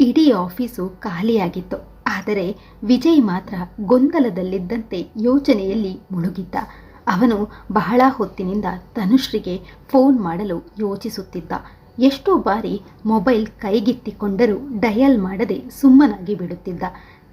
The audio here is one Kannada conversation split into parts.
ಇಡೀ ಆಫೀಸು ಖಾಲಿಯಾಗಿತ್ತು. ಆದರೆ ವಿಜಯ್ ಮಾತ್ರ ಗೊಂದಲದಲ್ಲಿದ್ದಂತೆ ಯೋಚನೆಯಲ್ಲಿ ಮುಳುಗಿದ್ದ. ಅವನು ಬಹಳ ಹೊತ್ತಿನಿಂದ ತನುಶ್ರೀಗೆ ಫೋನ್ ಮಾಡಲು ಯೋಚಿಸುತ್ತಿದ್ದ. ಎಷ್ಟೋ ಬಾರಿ ಮೊಬೈಲ್ ಕೈಗೆತ್ತಿಕೊಂಡರೂ ಡಯಲ್ ಮಾಡದೆ ಸುಮ್ಮನಾಗಿ ಬಿಡುತ್ತಿದ್ದ.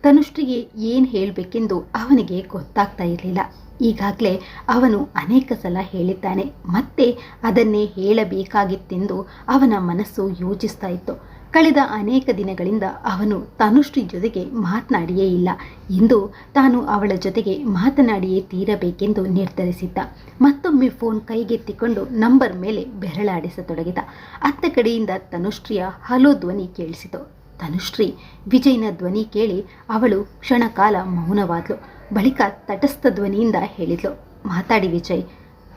ತನುಶ್ರೀಗೆ ಏನು ಹೇಳಬೇಕೆಂದು ಅವನಿಗೆ ಗೊತ್ತಾಗ್ತಾ ಇರಲಿಲ್ಲ. ಈಗಾಗಲೇ ಅವನು ಅನೇಕ ಸಲ ಹೇಳಿದ್ದಾನೆ. ಮತ್ತೆ ಅದನ್ನೇ ಹೇಳಬೇಕಾಗಿತ್ತೆಂದು ಅವನ ಮನಸ್ಸು ಯೋಚಿಸ್ತಾ ಇತ್ತು. ಕಳೆದ ಅನೇಕ ದಿನಗಳಿಂದ ಅವನು ತನುಶ್ರೀ ಜೊತೆಗೆ ಮಾತನಾಡಿಯೇ ಇಲ್ಲ. ಇಂದು ತಾನು ಅವಳ ಜೊತೆಗೆ ಮಾತನಾಡಿಯೇ ತೀರಬೇಕೆಂದು ನಿರ್ಧರಿಸಿದ್ದ. ಮತ್ತೊಮ್ಮೆ ಫೋನ್ ಕೈಗೆತ್ತಿಕೊಂಡು ನಂಬರ್ ಮೇಲೆ ಬೆರಳಾಡಿಸತೊಡಗಿದ. ಅತ್ತ ಕಡೆಯಿಂದ ತನುಶ್ರೀಯ ಹಲೋ ಧ್ವನಿ ಕೇಳಿಸಿತು. ತನುಶ್ರೀ, ವಿಜಯ್ನ ಧ್ವನಿ ಕೇಳಿ ಅವಳು ಕ್ಷಣಕಾಲ ಮೌನವಾದ್ಲು. ಬಳಿಕ ತಟಸ್ಥ ಧ್ವನಿಯಿಂದ ಹೇಳಿದ್ಲು, ಮಾತಾಡಿ ವಿಜಯ್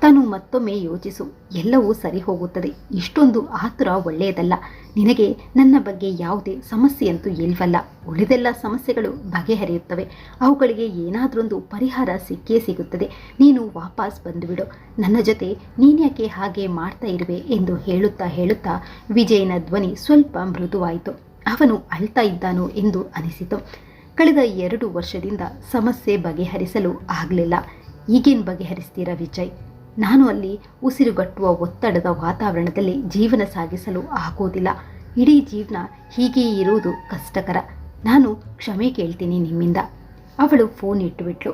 ತನು ಮತ್ತೊಮ್ಮೆ ಯೋಚಿಸು, ಎಲ್ಲವೂ ಸರಿ ಹೋಗುತ್ತದೆ. ಇಷ್ಟೊಂದು ಆತುರ ಒಳ್ಳೆಯದಲ್ಲ. ನಿನಗೆ ನನ್ನ ಬಗ್ಗೆ ಯಾವುದೇ ಸಮಸ್ಯೆಯಂತೂ ಇಲ್ವಲ್ಲ. ಉಳಿದೆಲ್ಲ ಸಮಸ್ಯೆಗಳು ಬಗೆಹರಿಯುತ್ತವೆ. ಅವುಗಳಿಗೆ ಏನಾದರೊಂದು ಪರಿಹಾರ ಸಿಕ್ಕೇ ಸಿಗುತ್ತದೆ. ನೀನು ವಾಪಸ್ ಬಂದುಬಿಡು. ನನ್ನ ಜೊತೆ ನೀನ್ಯಾಕೆ ಹಾಗೆ ಮಾಡ್ತಾ ಇರುವೆ ಎಂದು ಹೇಳುತ್ತಾ ಹೇಳುತ್ತಾ ವಿಜಯನ ಧ್ವನಿ ಸ್ವಲ್ಪ ಮೃದುವಾಯಿತು. ಅವನು ಅಳ್ತಾ ಇದ್ದಾನೋ ಎಂದು ಅನಿಸಿತು. ಕಳೆದ ಎರಡು ವರ್ಷದಿಂದ ಸಮಸ್ಯೆ ಬಗೆಹರಿಸಲು ಆಗಲಿಲ್ಲ. ಈಗೇನು ಬಗೆಹರಿಸ್ತೀರಾ ವಿಜಯ್? ನಾನು ಅಲ್ಲಿ ಉಸಿರುಗಟ್ಟುವ ಒತ್ತಡದ ವಾತಾವರಣದಲ್ಲಿ ಜೀವನ ಸಾಗಿಸಲು ಆಗೋದಿಲ್ಲ. ಇಡೀ ಜೀವನ ಹೀಗೇ ಇರುವುದು ಕಷ್ಟಕರ. ನಾನು ಕ್ಷಮೆ ಕೇಳ್ತೀನಿ ನಿಮ್ಮಿಂದ. ಅವಳು ಫೋನ್ ಇಟ್ಟುಬಿಟ್ಲು.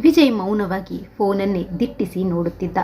ವಿಜಯ್ ಮೌನವಾಗಿ ಫೋನನ್ನೇ ದಿಟ್ಟಿಸಿ ನೋಡುತ್ತಿದ್ದ.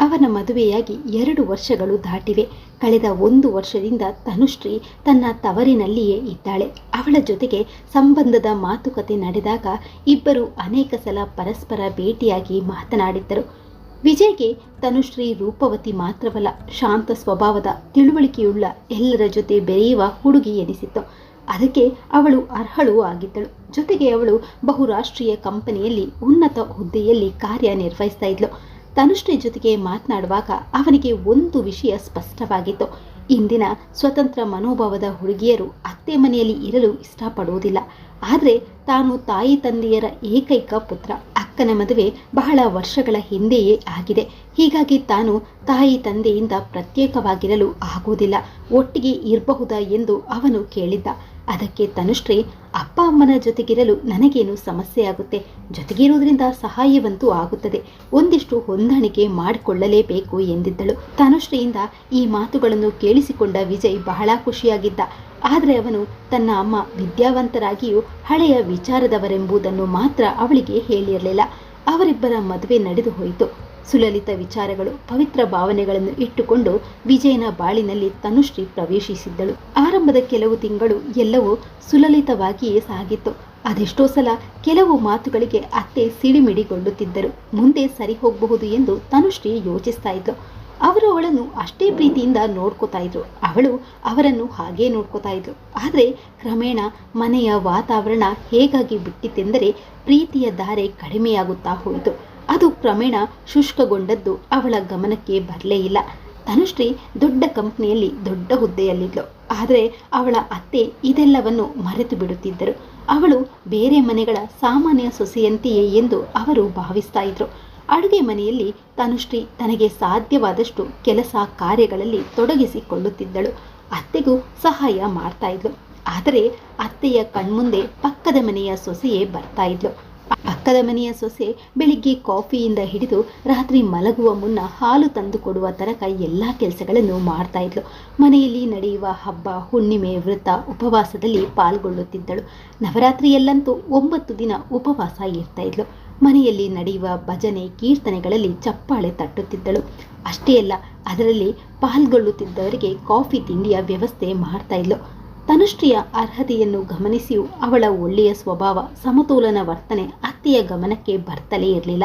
ಅವನ ಮದುವೆಯಾಗಿ ಎರಡು ವರ್ಷಗಳು ದಾಟಿವೆ. ಕಳೆದ ಒಂದು ವರ್ಷದಿಂದ ತನುಶ್ರೀ ತನ್ನ ತವರಿನಲ್ಲಿಯೇ ಇದ್ದಾಳೆ. ಅವಳ ಜೊತೆಗೆ ಸಂಬಂಧದ ಮಾತುಕತೆ ನಡೆದಾಗ ಇಬ್ಬರು ಅನೇಕ ಸಲ ಪರಸ್ಪರ ಭೇಟಿಯಾಗಿ ಮಾತನಾಡಿದ್ದರು. ವಿಜಯ್ಗೆ ತನುಶ್ರೀ ರೂಪವತಿ ಮಾತ್ರವಲ್ಲ, ಶಾಂತ ಸ್ವಭಾವದ ತಿಳುವಳಿಕೆಯುಳ್ಳ ಎಲ್ಲರ ಜೊತೆ ಬೆರೆಯುವ ಹುಡುಗಿ ಎನಿಸಿತ್ತು. ಅದಕ್ಕೆ ಅವಳು ಅರ್ಹಳು ಆಗಿದ್ದಳು. ಜೊತೆಗೆ ಅವಳು ಬಹುರಾಷ್ಟ್ರೀಯ ಕಂಪನಿಯಲ್ಲಿ ಉನ್ನತ ಹುದ್ದೆಯಲ್ಲಿ ಕಾರ್ಯನಿರ್ವಹಿಸ್ತಾ ಇದ್ಲು. ತನುಶ್ರೀ ಜೊತೆಗೆ ಮಾತನಾಡುವಾಗ ಅವನಿಗೆ ಒಂದು ವಿಷಯ ಸ್ಪಷ್ಟವಾಗಿತ್ತು. ಇಂದಿನ ಸ್ವತಂತ್ರ ಮನೋಭಾವದ ಹುಡುಗಿಯರು ಅತ್ತೆ ಮನೆಯಲ್ಲಿ ಇರಲು ಇಷ್ಟಪಡುವುದಿಲ್ಲ. ಆದರೆ ತಾನು ತಾಯಿ ತಂದೆಯರ ಏಕೈಕ ಪುತ್ರ. ಅಕ್ಕನ ಮದುವೆ ಬಹಳ ವರ್ಷಗಳ ಹಿಂದೆಯೇ ಆಗಿದೆ. ಹೀಗಾಗಿ ತಾನು ತಾಯಿ ತಂದೆಯಿಂದ ಪ್ರತ್ಯೇಕವಾಗಿರಲು ಆಗುವುದಿಲ್ಲ. ಒಟ್ಟಿಗೆ ಇರಬಹುದಾ ಎಂದು ಅವನು ಕೇಳಿದ್ದ. ಅದಕ್ಕೆ ತನುಶ್ರೀ ಅಪ್ಪ ಅಮ್ಮನ ಜೊತೆಗಿರಲು ನನಗೇನು ಸಮಸ್ಯೆ ಆಗುತ್ತೆ ಜೊತೆಗಿರುವುದರಿಂದ ಸಹಾಯವಂತೂ ಆಗುತ್ತದೆ. ಒಂದಿಷ್ಟು ಹೊಂದಾಣಿಕೆ ಮಾಡಿಕೊಳ್ಳಲೇಬೇಕು ಎಂದಿದ್ದಳು. ತನುಶ್ರೀಯಿಂದ ಈ ಮಾತುಗಳನ್ನು ಕೇಳಿಸಿಕೊಂಡ ವಿಜಯ್ ಬಹಳ ಖುಷಿಯಾಗಿದ್ದ. ಆದರೆ ಅವನು ತನ್ನ ಅಮ್ಮ ವಿದ್ಯಾವಂತರಾಗಿಯೂ ಹಳೆಯ ವಿಚಾರದವರೆಂಬುದನ್ನು ಮಾತ್ರ ಅವಳಿಗೆ ಹೇಳಿರಲಿಲ್ಲ. ಅವರಿಬ್ಬರ ಮದುವೆ ನಡೆದು ಹೋಯಿತು. ಸುಲಲಿತ ವಿಚಾರಗಳು, ಪವಿತ್ರ ಭಾವನೆಗಳನ್ನು ಇಟ್ಟುಕೊಂಡು ವಿಜಯನ ಬಾಳಿನಲ್ಲಿ ತನುಶ್ರೀ ಪ್ರವೇಶಿಸಿದ್ದಳು. ಆರಂಭದ ಕೆಲವು ತಿಂಗಳು ಎಲ್ಲವೂ ಸುಲಲಿತವಾಗಿಯೇ ಸಾಗಿತ್ತು. ಅದೆಷ್ಟೋ ಸಲ ಕೆಲವು ಮಾತುಗಳಿಗೆ ಅತ್ತೆ ಸಿಡಿಮಿಡಿಗೊಳ್ಳುತ್ತಿದ್ದರು ಮುಂದೆ ಸರಿ ಹೋಗಬಹುದು ಎಂದು ತನುಶ್ರೀ ಯೋಚಿಸ್ತಾ ಇದ್ಲು. ಅವರು ಅವಳನ್ನು ಅಷ್ಟೇ ಪ್ರೀತಿಯಿಂದ ನೋಡ್ಕೋತಾ ಇದ್ರು. ಅವಳು ಅವರನ್ನು ಹಾಗೇ ನೋಡ್ಕೋತಾ ಇದ್ರು ಆದರೆ ಕ್ರಮೇಣ ಮನೆಯ ವಾತಾವರಣ ಹೇಗಾಗಿ ಬಿಟ್ಟಿತ್ತೆಂದರೆ ಪ್ರೀತಿಯ ಧಾರೆ ಕಡಿಮೆಯಾಗುತ್ತಾ ಹೋಯಿತು. ಅದು ಕ್ರಮೇಣ ಶುಷ್ಕಗೊಂಡದ್ದು ಅವಳ ಗಮನಕ್ಕೆ ಬರಲೇ ಇಲ್ಲ. ತನುಶ್ರೀ ದೊಡ್ಡ ಕಂಪ್ನಿಯಲ್ಲಿ ದೊಡ್ಡ ಹುದ್ದೆಯಲ್ಲಿದ್ಲು. ಆದರೆ ಅವಳ ಅತ್ತೆ ಇದೆಲ್ಲವನ್ನು ಮರೆತು ಬಿಡುತ್ತಿದ್ದರು. ಅವಳು ಬೇರೆ ಮನೆಗಳ ಸಾಮಾನ್ಯ ಸೊಸೆಯಂತೆಯೇ ಎಂದು ಅವರು ಭಾವಿಸ್ತಾ ಇದ್ರು. ಅಡುಗೆ ಮನೆಯಲ್ಲಿ ತನುಶ್ರೀ ತನಗೆ ಸಾಧ್ಯವಾದಷ್ಟು ಕೆಲಸ ಕಾರ್ಯಗಳಲ್ಲಿ ತೊಡಗಿಸಿಕೊಳ್ಳುತ್ತಿದ್ದಳು. ಅತ್ತೆಗೂ ಸಹಾಯ ಮಾಡ್ತಾ ಇದ್ಲು. ಆದರೆ ಅತ್ತೆಯ ಕಣ್ಮುಂದೆ ಪಕ್ಕದ ಮನೆಯ ಸೊಸೆಯೇ ಬರ್ತಾ ಇದ್ಲು. ಪಕ್ಕದ ಮನೆಯ ಸೊಸೆ ಬೆಳಿಗ್ಗೆ ಕಾಫಿಯಿಂದ ಹಿಡಿದು ರಾತ್ರಿ ಮಲಗುವ ಮುನ್ನ ಹಾಲು ತಂದು ಕೊಡುವ ತನಕ ಎಲ್ಲ ಕೆಲಸಗಳನ್ನು ಮಾಡ್ತಾ ಇದ್ಲು. ಮನೆಯಲ್ಲಿ ನಡೆಯುವ ಹಬ್ಬ, ಹುಣ್ಣಿಮೆ ವೃತ್ತ ಉಪವಾಸದಲ್ಲಿ ಪಾಲ್ಗೊಳ್ಳುತ್ತಿದ್ದಳು. ನವರಾತ್ರಿಯಲ್ಲಂತೂ ಒಂಬತ್ತು ದಿನ ಉಪವಾಸ ಇರ್ತಾ ಇದ್ಲು. ಮನೆಯಲ್ಲಿ ನಡೆಯುವ ಭಜನೆ, ಕೀರ್ತನೆಗಳಲ್ಲಿ ಚಪ್ಪಾಳೆ ತಟ್ಟುತ್ತಿದ್ದಳು. ಅಷ್ಟೇ ಅಲ್ಲ, ಅದರಲ್ಲಿ ಪಾಲ್ಗೊಳ್ಳುತ್ತಿದ್ದವರಿಗೆ ಕಾಫಿ ತಿಂಡಿಯ ವ್ಯವಸ್ಥೆ ಮಾಡ್ತಾ ಇದ್ಲು. ತನುಶ್ರೀಯ ಅರ್ಹತೆಯನ್ನು ಗಮನಿಸಿಯೂ ಅವಳ ಒಳ್ಳೆಯ ಸ್ವಭಾವ, ಸಮತೋಲನ ವರ್ತನೆ ಅತ್ತೆಯ ಗಮನಕ್ಕೆ ಬರ್ತಲೇ ಇರಲಿಲ್ಲ.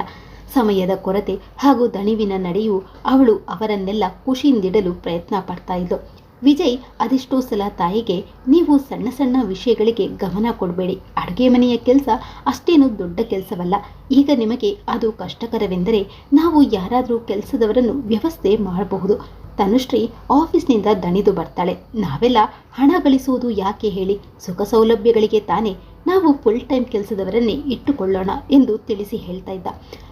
ಸಮಯದ ಕೊರತೆ ಹಾಗೂ ದಣಿವಿನ ನಡೆಯು ಅವಳು ಅವರನ್ನೆಲ್ಲ ಖುಷಿಯಿಂದಿಡಲು ಪ್ರಯತ್ನ ಪಡ್ತಾ ಇದ್ಲು. ವಿಜಯ್, ಅದೆಷ್ಟೋ ಸಲ ತಾಯಿಗೆ ನೀವು ಸಣ್ಣ ಸಣ್ಣ ವಿಷಯಗಳಿಗೆ ಗಮನ ಕೊಡಬೇಡಿ. ಅಡುಗೆ ಮನೆಯ ಕೆಲಸ ಅಷ್ಟೇನು ದೊಡ್ಡ ಕೆಲಸವಲ್ಲ. ಈಗ ನಿಮಗೆ ಅದು ಕಷ್ಟಕರವೆಂದರೆ ನಾವು ಯಾರಾದರೂ ಕೆಲಸದವರನ್ನು ವ್ಯವಸ್ಥೆ ಮಾಡಬಹುದು. ತನುಶ್ರೀ ಆಫೀಸ್ನಿಂದ ದಣಿದು ಬರ್ತಾಳೆ. ನಾವೆಲ್ಲ ಹಣ ಗಳಿಸುವುದು ಯಾಕೆ ಹೇಳಿ? ಸುಖ ಸೌಲಭ್ಯಗಳಿಗೆ ತಾನೇ ನಾವು ಫುಲ್ ಟೈಮ್ ಕೆಲಸದವರನ್ನೇ ಇಟ್ಟುಕೊಳ್ಳೋಣ ಎಂದು ತಿಳಿಸಿ ಹೇಳ್ತಾ ಇದ್ದ.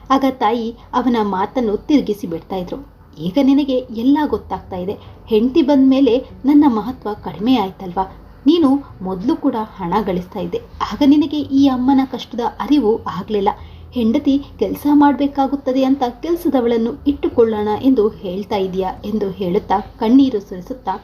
ಆಗ ತಾಯಿ ಅವನ ಮಾತನ್ನು ತಿರುಗಿಸಿ ಬಿಡ್ತಾ ಇದ್ರು. ಈಗ ನಿನಗೆ ಎಲ್ಲ ಗೊತ್ತಾಗ್ತಾ ಇದೆ. ಹೆಂಡತಿ ಬಂದ ಮೇಲೆ ನನ್ನ ಮಹತ್ವ ಕಡಿಮೆ ಆಯ್ತಲ್ವಾ? ನೀನು ಮೊದಲು ಕೂಡ ಹಣ ಗಳಿಸ್ತಾ ಇದ್ದೆ. ಆಗ ನಿನಗೆ ಈ ಅಮ್ಮನ ಕಷ್ಟದ ಅರಿವು ಆಗಲಿಲ್ಲ. ಹೆಂಡತಿ ಕೆಲಸ ಮಾಡಬೇಕಾಗುತ್ತದೆ ಅಂತ ಕೆಲಸದವಳನ್ನು ಇಟ್ಟುಕೊಳ್ಳೋಣ ಎಂದು ಹೇಳ್ತಾ ಇದೆಯಾ ಎಂದು ಹೇಳುತ್ತಾ ಕಣ್ಣೀರು ಸುರಿಸುತ್ತಾ,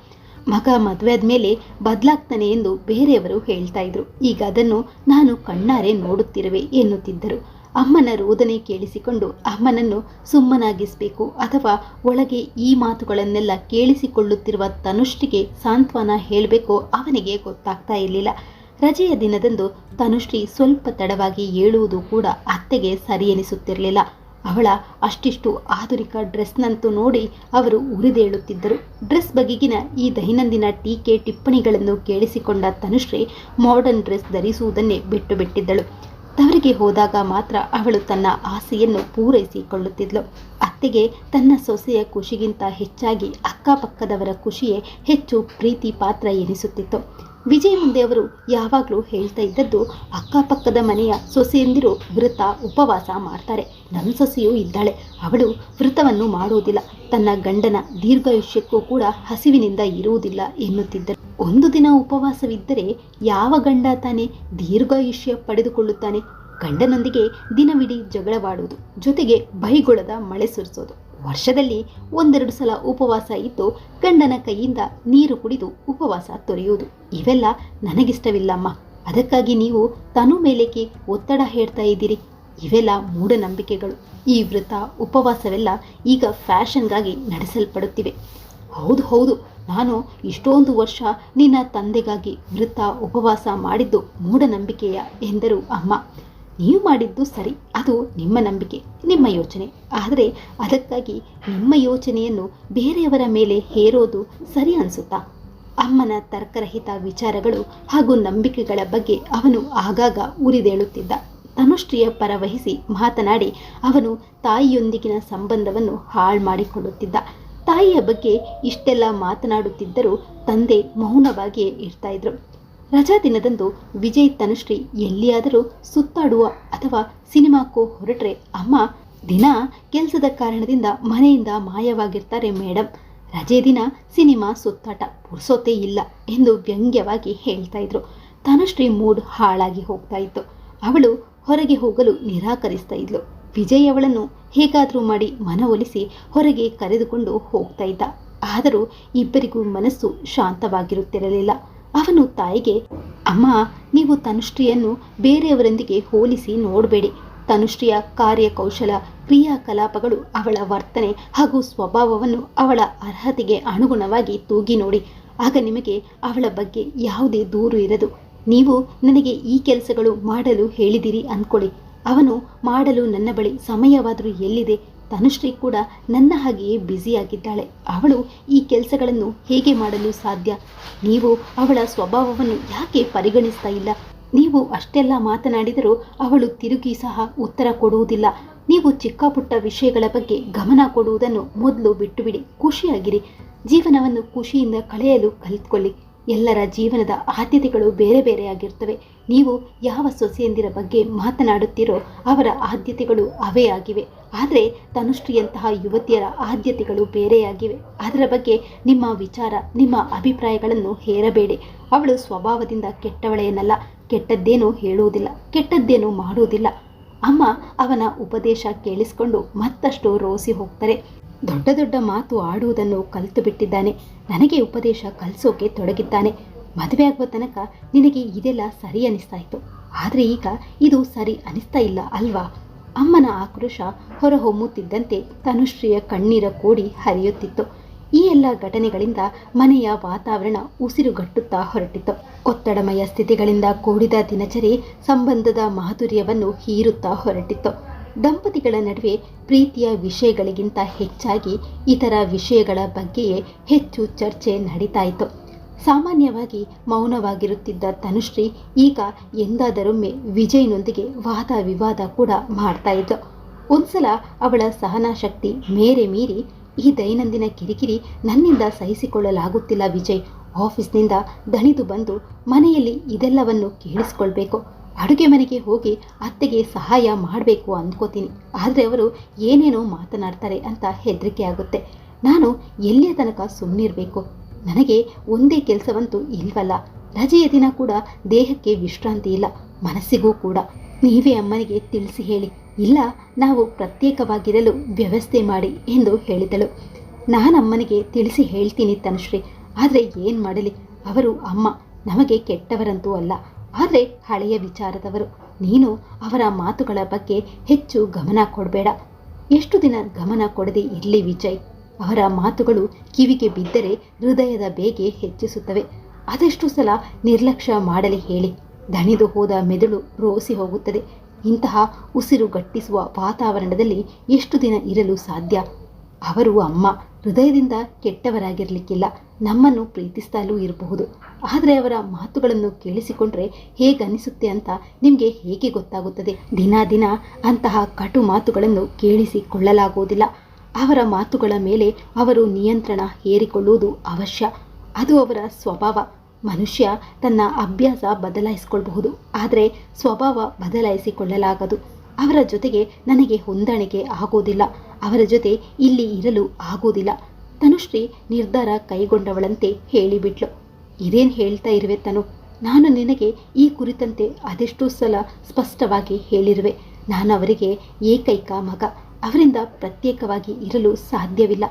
ಮಗ ಮದುವೆ ಆದ್ಮೇಲೆ ಬದಲಾಗ್ತಾನೆ ಎಂದು ಬೇರೆಯವರು ಹೇಳ್ತಾ ಇದ್ರು. ಈಗ ಅದನ್ನು ನಾನು ಕಣ್ಣಾರೆ ನೋಡುತ್ತಿರುವೆ ಎನ್ನುತ್ತಿದ್ದರು. ಅಮ್ಮನ ರೋದನೆ ಕೇಳಿಸಿಕೊಂಡು ಅಮ್ಮನನ್ನು ಸುಮ್ಮನಾಗಿಸಬೇಕು ಅಥವಾ ಒಳಗೆ ಈ ಮಾತುಗಳನ್ನೆಲ್ಲ ಕೇಳಿಸಿಕೊಳ್ಳುತ್ತಿರುವ ತನುಷ್ಟಿಗೆ ಸಾಂತ್ವನ ಹೇಳಬೇಕೋ ಅವನಿಗೆ ಗೊತ್ತಾಗ್ತಾ ಇರಲಿಲ್ಲ. ರಜೆಯ ದಿನದಂದು ತನುಶ್ರೀ ಸ್ವಲ್ಪ ತಡವಾಗಿ ಏಳುವುದು ಕೂಡ ಅತ್ತೆಗೆ ಸರಿ ಎನಿಸುತ್ತಿರಲಿಲ್ಲ ಅವಳ ಅಷ್ಟಿಷ್ಟು ಆಧುನಿಕ ಡ್ರೆಸ್ನಂತೂ ನೋಡಿ ಅವರು ಉರಿದೇಳುತ್ತಿದ್ದರು. ಡ್ರೆಸ್ ಬಗೆಗಿನ ಈ ದೈನಂದಿನ ಟೀಕೆ ಟಿಪ್ಪಣಿಗಳನ್ನು ಕೇಳಿಸಿಕೊಂಡ ತನುಶ್ರೀ ಮಾಡರ್ನ್ ಡ್ರೆಸ್ ಧರಿಸುವುದನ್ನೇ ಬಿಟ್ಟು ಬಿಟ್ಟಿದ್ದಳು. ತವರಿಗೆ ಹೋದಾಗ ಮಾತ್ರ ಅವಳು ತನ್ನ ಆಸೆಯನ್ನು ಪೂರೈಸಿಕೊಳ್ಳುತ್ತಿದ್ಲು. ಅತ್ತೆಗೆ ತನ್ನ ಸೊಸೆಯ ಖುಷಿಗಿಂತ ಹೆಚ್ಚಾಗಿ ಅಕ್ಕಪಕ್ಕದವರ ಖುಷಿಯೇ ಹೆಚ್ಚು ಪ್ರೀತಿ ಪಾತ್ರ ಎನಿಸುತ್ತಿತ್ತು. ವಿಜಯ್ ಮುಂದೆ ಅವರು ಯಾವಾಗಲೂ ಹೇಳ್ತಾ ಇದ್ದದ್ದು, ಅಕ್ಕಪಕ್ಕದ ಮನೆಯ ಸೊಸೆಯಂದಿರು ವೃತ ಉಪವಾಸ ಮಾಡ್ತಾರೆ. ನನ್ನ ಸೊಸೆಯು ಇದ್ದಾಳೆ. ಅವಳು ವೃತವನ್ನು ಮಾಡುವುದಿಲ್ಲ ತನ್ನ ಗಂಡನ ದೀರ್ಘಾಯುಷ್ಯಕ್ಕೂ ಕೂಡ ಹಸಿವಿನಿಂದ ಇರುವುದಿಲ್ಲ ಎನ್ನುತ್ತಿದ್ದರು ಒಂದು ದಿನ ಉಪವಾಸವಿದ್ದರೆ ಯಾವ ಗಂಡ ತಾನೇ ದೀರ್ಘಾಯುಷ್ಯ ಪಡೆದುಕೊಳ್ಳುತ್ತಾನೆ? ಗಂಡನೊಂದಿಗೆ ದಿನವಿಡೀ ಜಗಳವಾಡುವುದು, ಜೊತೆಗೆ ಬೈಗೊಳದ ಮಳೆ ಸುರಿಸೋದು. ವರ್ಷದಲ್ಲಿ ಒಂದೆರಡು ಸಲ ಉಪವಾಸ ಇದ್ದು ಗಂಡನ ಕೈಯಿಂದ ನೀರು ಕುಡಿದು ಉಪವಾಸ ತೊರೆಯುವುದು. ಇವೆಲ್ಲ ನನಗಿಷ್ಟವಿಲ್ಲಮ್ಮ ಅದಕ್ಕಾಗಿ ನೀವು ತನು ಮೇಲೇಕೆ ಒತ್ತಡ ಹೇಳ್ತಾ ಇದ್ದೀರಿ. ಇವೆಲ್ಲ ಮೂಢನಂಬಿಕೆಗಳು. ಈ ವ್ರತ, ಉಪವಾಸವೆಲ್ಲ ಈಗ ಫ್ಯಾಷನ್ಗಾಗಿ ನಡೆಸಲ್ಪಡುತ್ತಿವೆ. ಹೌದು ಹೌದು. ನಾನು ಇಷ್ಟೊಂದು ವರ್ಷ ನಿನ್ನ ತಂದೆಗಾಗಿ ವೃತ್ತ ಉಪವಾಸ ಮಾಡಿದ್ದು ಮೂಢನಂಬಿಕೆಯ ಎಂದರು ಅಮ್ಮ. ನೀವು ಮಾಡಿದ್ದು ಸರಿ, ಅದು ನಿಮ್ಮ ನಂಬಿಕೆ, ನಿಮ್ಮ ಯೋಚನೆ. ಆದರೆ ಅದಕ್ಕಾಗಿ ನಿಮ್ಮ ಯೋಚನೆಯನ್ನು ಬೇರೆಯವರ ಮೇಲೆ ಹೇರೋದು ಸರಿ ಅನಿಸುತ್ತಾ? ಅಮ್ಮನ ತರ್ಕರಹಿತ ವಿಚಾರಗಳು ಹಾಗೂ ನಂಬಿಕೆಗಳ ಬಗ್ಗೆ ಅವನು ಆಗಾಗ ಉರಿದೇಳುತ್ತಿದ್ದ. ತನುಶ್ರೀಯ ಪರವಹಿಸಿ ಮಾತನಾಡಿ ಅವನು ತಾಯಿಯೊಂದಿಗಿನ ಸಂಬಂಧವನ್ನು ಹಾಳು ಮಾಡಿಕೊಳ್ಳುತ್ತಿದ್ದ. ತಾಯಿಯ ಬಗ್ಗೆ ಇಷ್ಟೆಲ್ಲ ಮಾತನಾಡುತ್ತಿದ್ದರೂ ತಂದೆ ಮೌನವಾಗಿಯೇ ಇರ್ತಾ ಇದ್ರು. ರಜಾ ದಿನದಂದು ವಿಜಯ್ ತನುಶ್ರೀ ಎಲ್ಲಿಯಾದರೂ ಸುತ್ತಾಡುವ ಅಥವಾ ಸಿನಿಮಾಕ್ಕೂ ಹೊರಟ್ರೆ ಅಮ್ಮ ದಿನ ಕೆಲಸದ ಕಾರಣದಿಂದ ಮನೆಯಿಂದ ಮಾಯವಾಗಿರ್ತಾರೆ ಮೇಡಮ್ ರಜೆ ದಿನ ಸಿನಿಮಾ ಸುತ್ತಾಟ ಪುರ್ಸೋತೇ ಇಲ್ಲ ಎಂದು ವ್ಯಂಗ್ಯವಾಗಿ ಹೇಳ್ತಾ ಇದ್ರು. ತನುಶ್ರೀ ಮೂಡ್ ಹಾಳಾಗಿ ಹೋಗ್ತಾ ಇತ್ತು. ಅವಳು ಹೊರಗೆ ಹೋಗಲು ನಿರಾಕರಿಸ್ತಾ ಇದ್ಲು. ವಿಜಯ್ ಅವಳನ್ನು ಹೇಗಾದರೂ ಮಾಡಿ ಮನವೊಲಿಸಿ ಹೊರಗೆ ಕರೆದುಕೊಂಡು ಹೋಗ್ತಾ ಇದ್ದ. ಆದರೂ ಇಬ್ಬರಿಗೂ ಮನಸ್ಸು ಶಾಂತವಾಗಿರುತ್ತಿರಲಿಲ್ಲ. ಅವನು ತಾಯಿಗೆ, ಅಮ್ಮ, ನೀವು ತನುಶ್ರೀಯನ್ನು ಬೇರೆಯವರೊಂದಿಗೆ ಹೋಲಿಸಿ ನೋಡಬೇಡಿ. ತನುಶ್ರೀಯ ಕಾರ್ಯಕೌಶಲ, ಕ್ರಿಯಾಕಲಾಪಗಳು ಅವಳ ವರ್ತನೆ ಹಾಗೂ ಸ್ವಭಾವವನ್ನು ಅವಳ ಅರ್ಹತೆಗೆ ಅನುಗುಣವಾಗಿ ತೂಗಿ ನೋಡಿ. ಆಗ ನಿಮಗೆ ಅವಳ ಬಗ್ಗೆ ಯಾವುದೇ ದೂರು ಇರದು. ನೀವು ನನಗೆ ಈ ಕೆಲಸಗಳು ಮಾಡಲು ಹೇಳಿದಿರಿ ಅಂದ್ಕೊಳ್ಳಿ ಅವನು ಮಾಡಲು ನನ್ನ ಬಳಿ ಸಮಯವಾದರೂ ಎಲ್ಲಿದೆ? ತನುಶ್ರೀ ಕೂಡ ನನ್ನ ಹಾಗೆಯೇ ಬ್ಯುಸಿಯಾಗಿದ್ದಾಳೆ. ಅವಳು ಈ ಕೆಲಸಗಳನ್ನು ಹೇಗೆ ಮಾಡಲು ಸಾಧ್ಯ? ನೀವು ಅವಳ ಸ್ವಭಾವವನ್ನು ಯಾಕೆ ಪರಿಗಣಿಸ್ತಾ ಇಲ್ಲ? ನೀವು ಅಷ್ಟೆಲ್ಲ ಮಾತನಾಡಿದರೂ ಅವಳು ತಿರುಗಿ ಸಹ ಉತ್ತರ ಕೊಡುವುದಿಲ್ಲ. ನೀವು ಚಿಕ್ಕ ಪುಟ್ಟ ವಿಷಯಗಳ ಬಗ್ಗೆ ಗಮನ ಕೊಡುವುದನ್ನು ಮೊದಲು ಬಿಟ್ಟುಬಿಡಿ. ಖುಷಿಯಾಗಿರಿ. ಜೀವನವನ್ನು ಖುಷಿಯಿಂದ ಕಳೆಯಲು ಕಲಿತ್ಕೊಳ್ಳಿ. ಎಲ್ಲರ ಜೀವನದ ಆದ್ಯತೆಗಳು ಬೇರೆ ಬೇರೆಯಾಗಿರ್ತವೆ ನೀವು ಯಾವ ಸೊಸೆಯಂದಿರ ಬಗ್ಗೆ ಮಾತನಾಡುತ್ತೀರೋ ಅವರ ಆದ್ಯತೆಗಳು ಅವೇ ಆಗಿವೆ. ಆದರೆ ತನುಶ್ರೀಯಂತಹ ಯುವತಿಯರ ಆದ್ಯತೆಗಳು ಬೇರೆಯಾಗಿವೆ ಅದರ ಬಗ್ಗೆ ನಿಮ್ಮ ವಿಚಾರ, ನಿಮ್ಮ ಅಭಿಪ್ರಾಯಗಳನ್ನು ಹೇರಬೇಡಿ. ಅವಳು ಸ್ವಭಾವದಿಂದ ಕೆಟ್ಟವಳೆಯನ್ನಲ್ಲ ಕೆಟ್ಟದ್ದೇನೂ ಹೇಳುವುದಿಲ್ಲ. ಕೆಟ್ಟದ್ದೇನೂ ಮಾಡುವುದಿಲ್ಲ. ಅಮ್ಮ ಅವನ ಉಪದೇಶ ಕೇಳಿಸಿಕೊಂಡು ಮತ್ತಷ್ಟು ರೋಸಿ ಹೋಗ್ತಾರೆ. ದೊಡ್ಡ ದೊಡ್ಡ ಮಾತು ಆಡುವುದನ್ನು ಕಲಿತು ಬಿಟ್ಟಿದ್ದಾನೆ. ನನಗೆ ಉಪದೇಶ ಕಲಿಸೋಕೆ ತೊಡಗಿದ್ದಾನೆ. ಮದುವೆ ಆಗುವ ತನಕ ನಿನಗೆ ಇದೆಲ್ಲ ಸರಿ ಅನಿಸ್ತಾ ಇತ್ತು ಆದರೆ ಈಗ ಇದು ಸರಿ ಅನಿಸ್ತಾ ಇಲ್ಲ ಅಲ್ವಾ? ಅಮ್ಮನ ಆಕ್ರೋಶ ಹೊರಹೊಮ್ಮುತ್ತಿದ್ದಂತೆ ತನುಶ್ರೀಯ ಕಣ್ಣೀರ ಕೋಡಿ ಹರಿಯುತ್ತಿತ್ತು. ಈ ಎಲ್ಲ ಘಟನೆಗಳಿಂದ ಮನೆಯ ವಾತಾವರಣ ಉಸಿರುಗಟ್ಟುತ್ತಾ ಹೊರಟಿತ್ತು ಒತ್ತಡಮಯ ಸ್ಥಿತಿಗಳಿಂದ ಕೂಡಿದ ದಿನಚರಿ ಸಂಬಂಧದ ಮಾಧುರ್ಯವನ್ನು ಹೀರುತ್ತಾ ಹೊರಟಿತ್ತು ದಂಪತಿಗಳ ನಡುವೆ ಪ್ರೀತಿಯ ವಿಷಯಗಳಿಗಿಂತ ಹೆಚ್ಚಾಗಿ ಇತರ ವಿಷಯಗಳ ಬಗ್ಗೆಯೇ ಹೆಚ್ಚು ಚರ್ಚೆ ನಡೀತಾ ಇತ್ತು ಸಾಮಾನ್ಯವಾಗಿ ಮೌನವಾಗಿರುತ್ತಿದ್ದ ತನುಶ್ರೀ ಈಗ ಎಂದಾದರೊಮ್ಮೆ ವಿಜಯ್ನೊಂದಿಗೆ ವಾದ ವಿವಾದ ಕೂಡ ಮಾಡ್ತಾ ಇದ್ದ ಒಂದ್ಸಲ ಅವಳ ಸಹನಾಶಕ್ತಿ ಮೇರೆ ಮೀರಿ, ಈ ದೈನಂದಿನ ಕಿರಿಕಿರಿ ನನ್ನಿಂದ ಸಹಿಸಿಕೊಳ್ಳಲಾಗುತ್ತಿಲ್ಲ ವಿಜಯ್. ಆಫೀಸ್ನಿಂದ ದಣಿದು ಬಂದು ಮನೆಯಲ್ಲಿ ಇದೆಲ್ಲವನ್ನು ಕೇಳಿಸ್ಕೊಳ್ಬೇಕು. ಅಡುಗೆ ಮನೆಗೆ ಹೋಗಿ ಅತ್ತೆಗೆ ಸಹಾಯ ಮಾಡಬೇಕು ಅಂದ್ಕೋತೀನಿ. ಆದರೆ ಅವರು ಏನೇನೋ ಮಾತನಾಡ್ತಾರೆ ಅಂತ ಹೆದರಿಕೆ ಆಗುತ್ತೆ. ನಾನು ಎಲ್ಲಿಯ ತನಕ ಸುಮ್ಮನಿರಬೇಕು ನನಗೆ ಒಂದೇ ಕೆಲಸವಂತೂ ಇಲ್ವಲ್ಲ. ರಜೆಯ ದಿನ ಕೂಡ ದೇಹಕ್ಕೆ ವಿಶ್ರಾಂತಿ ಇಲ್ಲ. ಮನಸ್ಸಿಗೂ ಕೂಡ. ನೀವೇ ಅಮ್ಮನಿಗೆ ತಿಳಿಸಿ ಹೇಳಿ. ಇಲ್ಲ, ನಾವು ಪ್ರತ್ಯೇಕವಾಗಿರಲು ವ್ಯವಸ್ಥೆ ಮಾಡಿ ಎಂದು ಹೇಳಿದಳು. ನಾನಮ್ಮನಿಗೆ ತಿಳಿಸಿ ಹೇಳ್ತೀನಿ ತನುಶ್ರೀ. ಆದರೆ ಏನು ಮಾಡಲಿ? ಅವರು ಅಮ್ಮ. ನಮಗೆ ಕೆಟ್ಟವರಂತೂ ಅಲ್ಲ. ಆದರೆ ಹಳೆಯ ವಿಚಾರದವರು, ನೀನು ಅವರ ಮಾತುಗಳ ಬಗ್ಗೆ ಹೆಚ್ಚು ಗಮನ ಕೊಡಬೇಡ. ಎಷ್ಟು ದಿನ ಗಮನ ಕೊಡದೆ ಇರಲಿ ವಿಜಯ್. ಅವರ ಮಾತುಗಳು ಕಿವಿಗೆ ಬಿದ್ದರೆ ಹೃದಯದ ಬೇಗೆ ಹೆಚ್ಚಿಸುತ್ತವೆ. ಅದೆಷ್ಟು ಸಲ ನಿರ್ಲಕ್ಷ್ಯ ಮಾಡಲಿ ಹೇಳಿ. ದಣಿದು ಹೋದ ಮೆದುಳು ರೋಸಿ ಹೋಗುತ್ತದೆ. ಇಂತಹ ಉಸಿರುಗಟ್ಟಿಸುವ ವಾತಾವರಣದಲ್ಲಿ ಎಷ್ಟು ದಿನ ಇರಲು ಸಾಧ್ಯ? ಅವರು ಅಮ್ಮ ಹೃದಯದಿಂದ ಕೆಟ್ಟವರಾಗಿರಲಿಕ್ಕಿಲ್ಲ. ನಮ್ಮನ್ನು ಪ್ರೀತಿಸ್ತಾಲೂ ಇರಬಹುದು. ಆದರೆ ಅವರ ಮಾತುಗಳನ್ನು ಕೇಳಿಸಿಕೊಂಡ್ರೆ ಹೇಗನ್ನಿಸುತ್ತೆ ಅಂತ ನಿಮಗೆ ಹೇಗೆ ಗೊತ್ತಾಗುತ್ತದೆ? ದಿನ ದಿನ ಅಂತಹ ಕಟು ಮಾತುಗಳನ್ನು ಕೇಳಿಸಿಕೊಳ್ಳಲಾಗುವುದಿಲ್ಲ. ಅವರ ಮಾತುಗಳ ಮೇಲೆ ಅವರು ನಿಯಂತ್ರಣ ಹೇರಿಕೊಳ್ಳುವುದು ಅವಶ್ಯ. ಅದು ಅವರ ಸ್ವಭಾವ. ಮನುಷ್ಯ ತನ್ನ ಅಭ್ಯಾಸ ಬದಲಾಯಿಸಿಕೊಳ್ಳಬಹುದು ಆದರೆ ಸ್ವಭಾವ ಬದಲಾಯಿಸಿಕೊಳ್ಳಲಾಗದು. ಅವರ ಜೊತೆಗೆ ನನಗೆ ಹೊಂದಾಣಿಕೆ ಆಗೋದಿಲ್ಲ ಅವರ ಜೊತೆ ಇಲ್ಲಿ ಇರಲು ಆಗೋದಿಲ್ಲ ತನುಶ್ರೀ ನಿರ್ಧಾರ ಕೈಗೊಂಡವಳಂತೆ ಹೇಳಿಬಿಟ್ಲು. ಇದೇನು ಹೇಳ್ತಾ ಇರುವೆ ತನು? ನಾನು ನಿನಗೆ ಈ ಕುರಿತಂತೆ ಅದೆಷ್ಟೋ ಸಲ ಸ್ಪಷ್ಟವಾಗಿ ಹೇಳಿರುವೆ. ನಾನು ಅವರಿಗೆ ಏಕೈಕ ಮಗ. ಅವರಿಂದ ಪ್ರತ್ಯೇಕವಾಗಿ ಇರಲು ಸಾಧ್ಯವಿಲ್ಲ.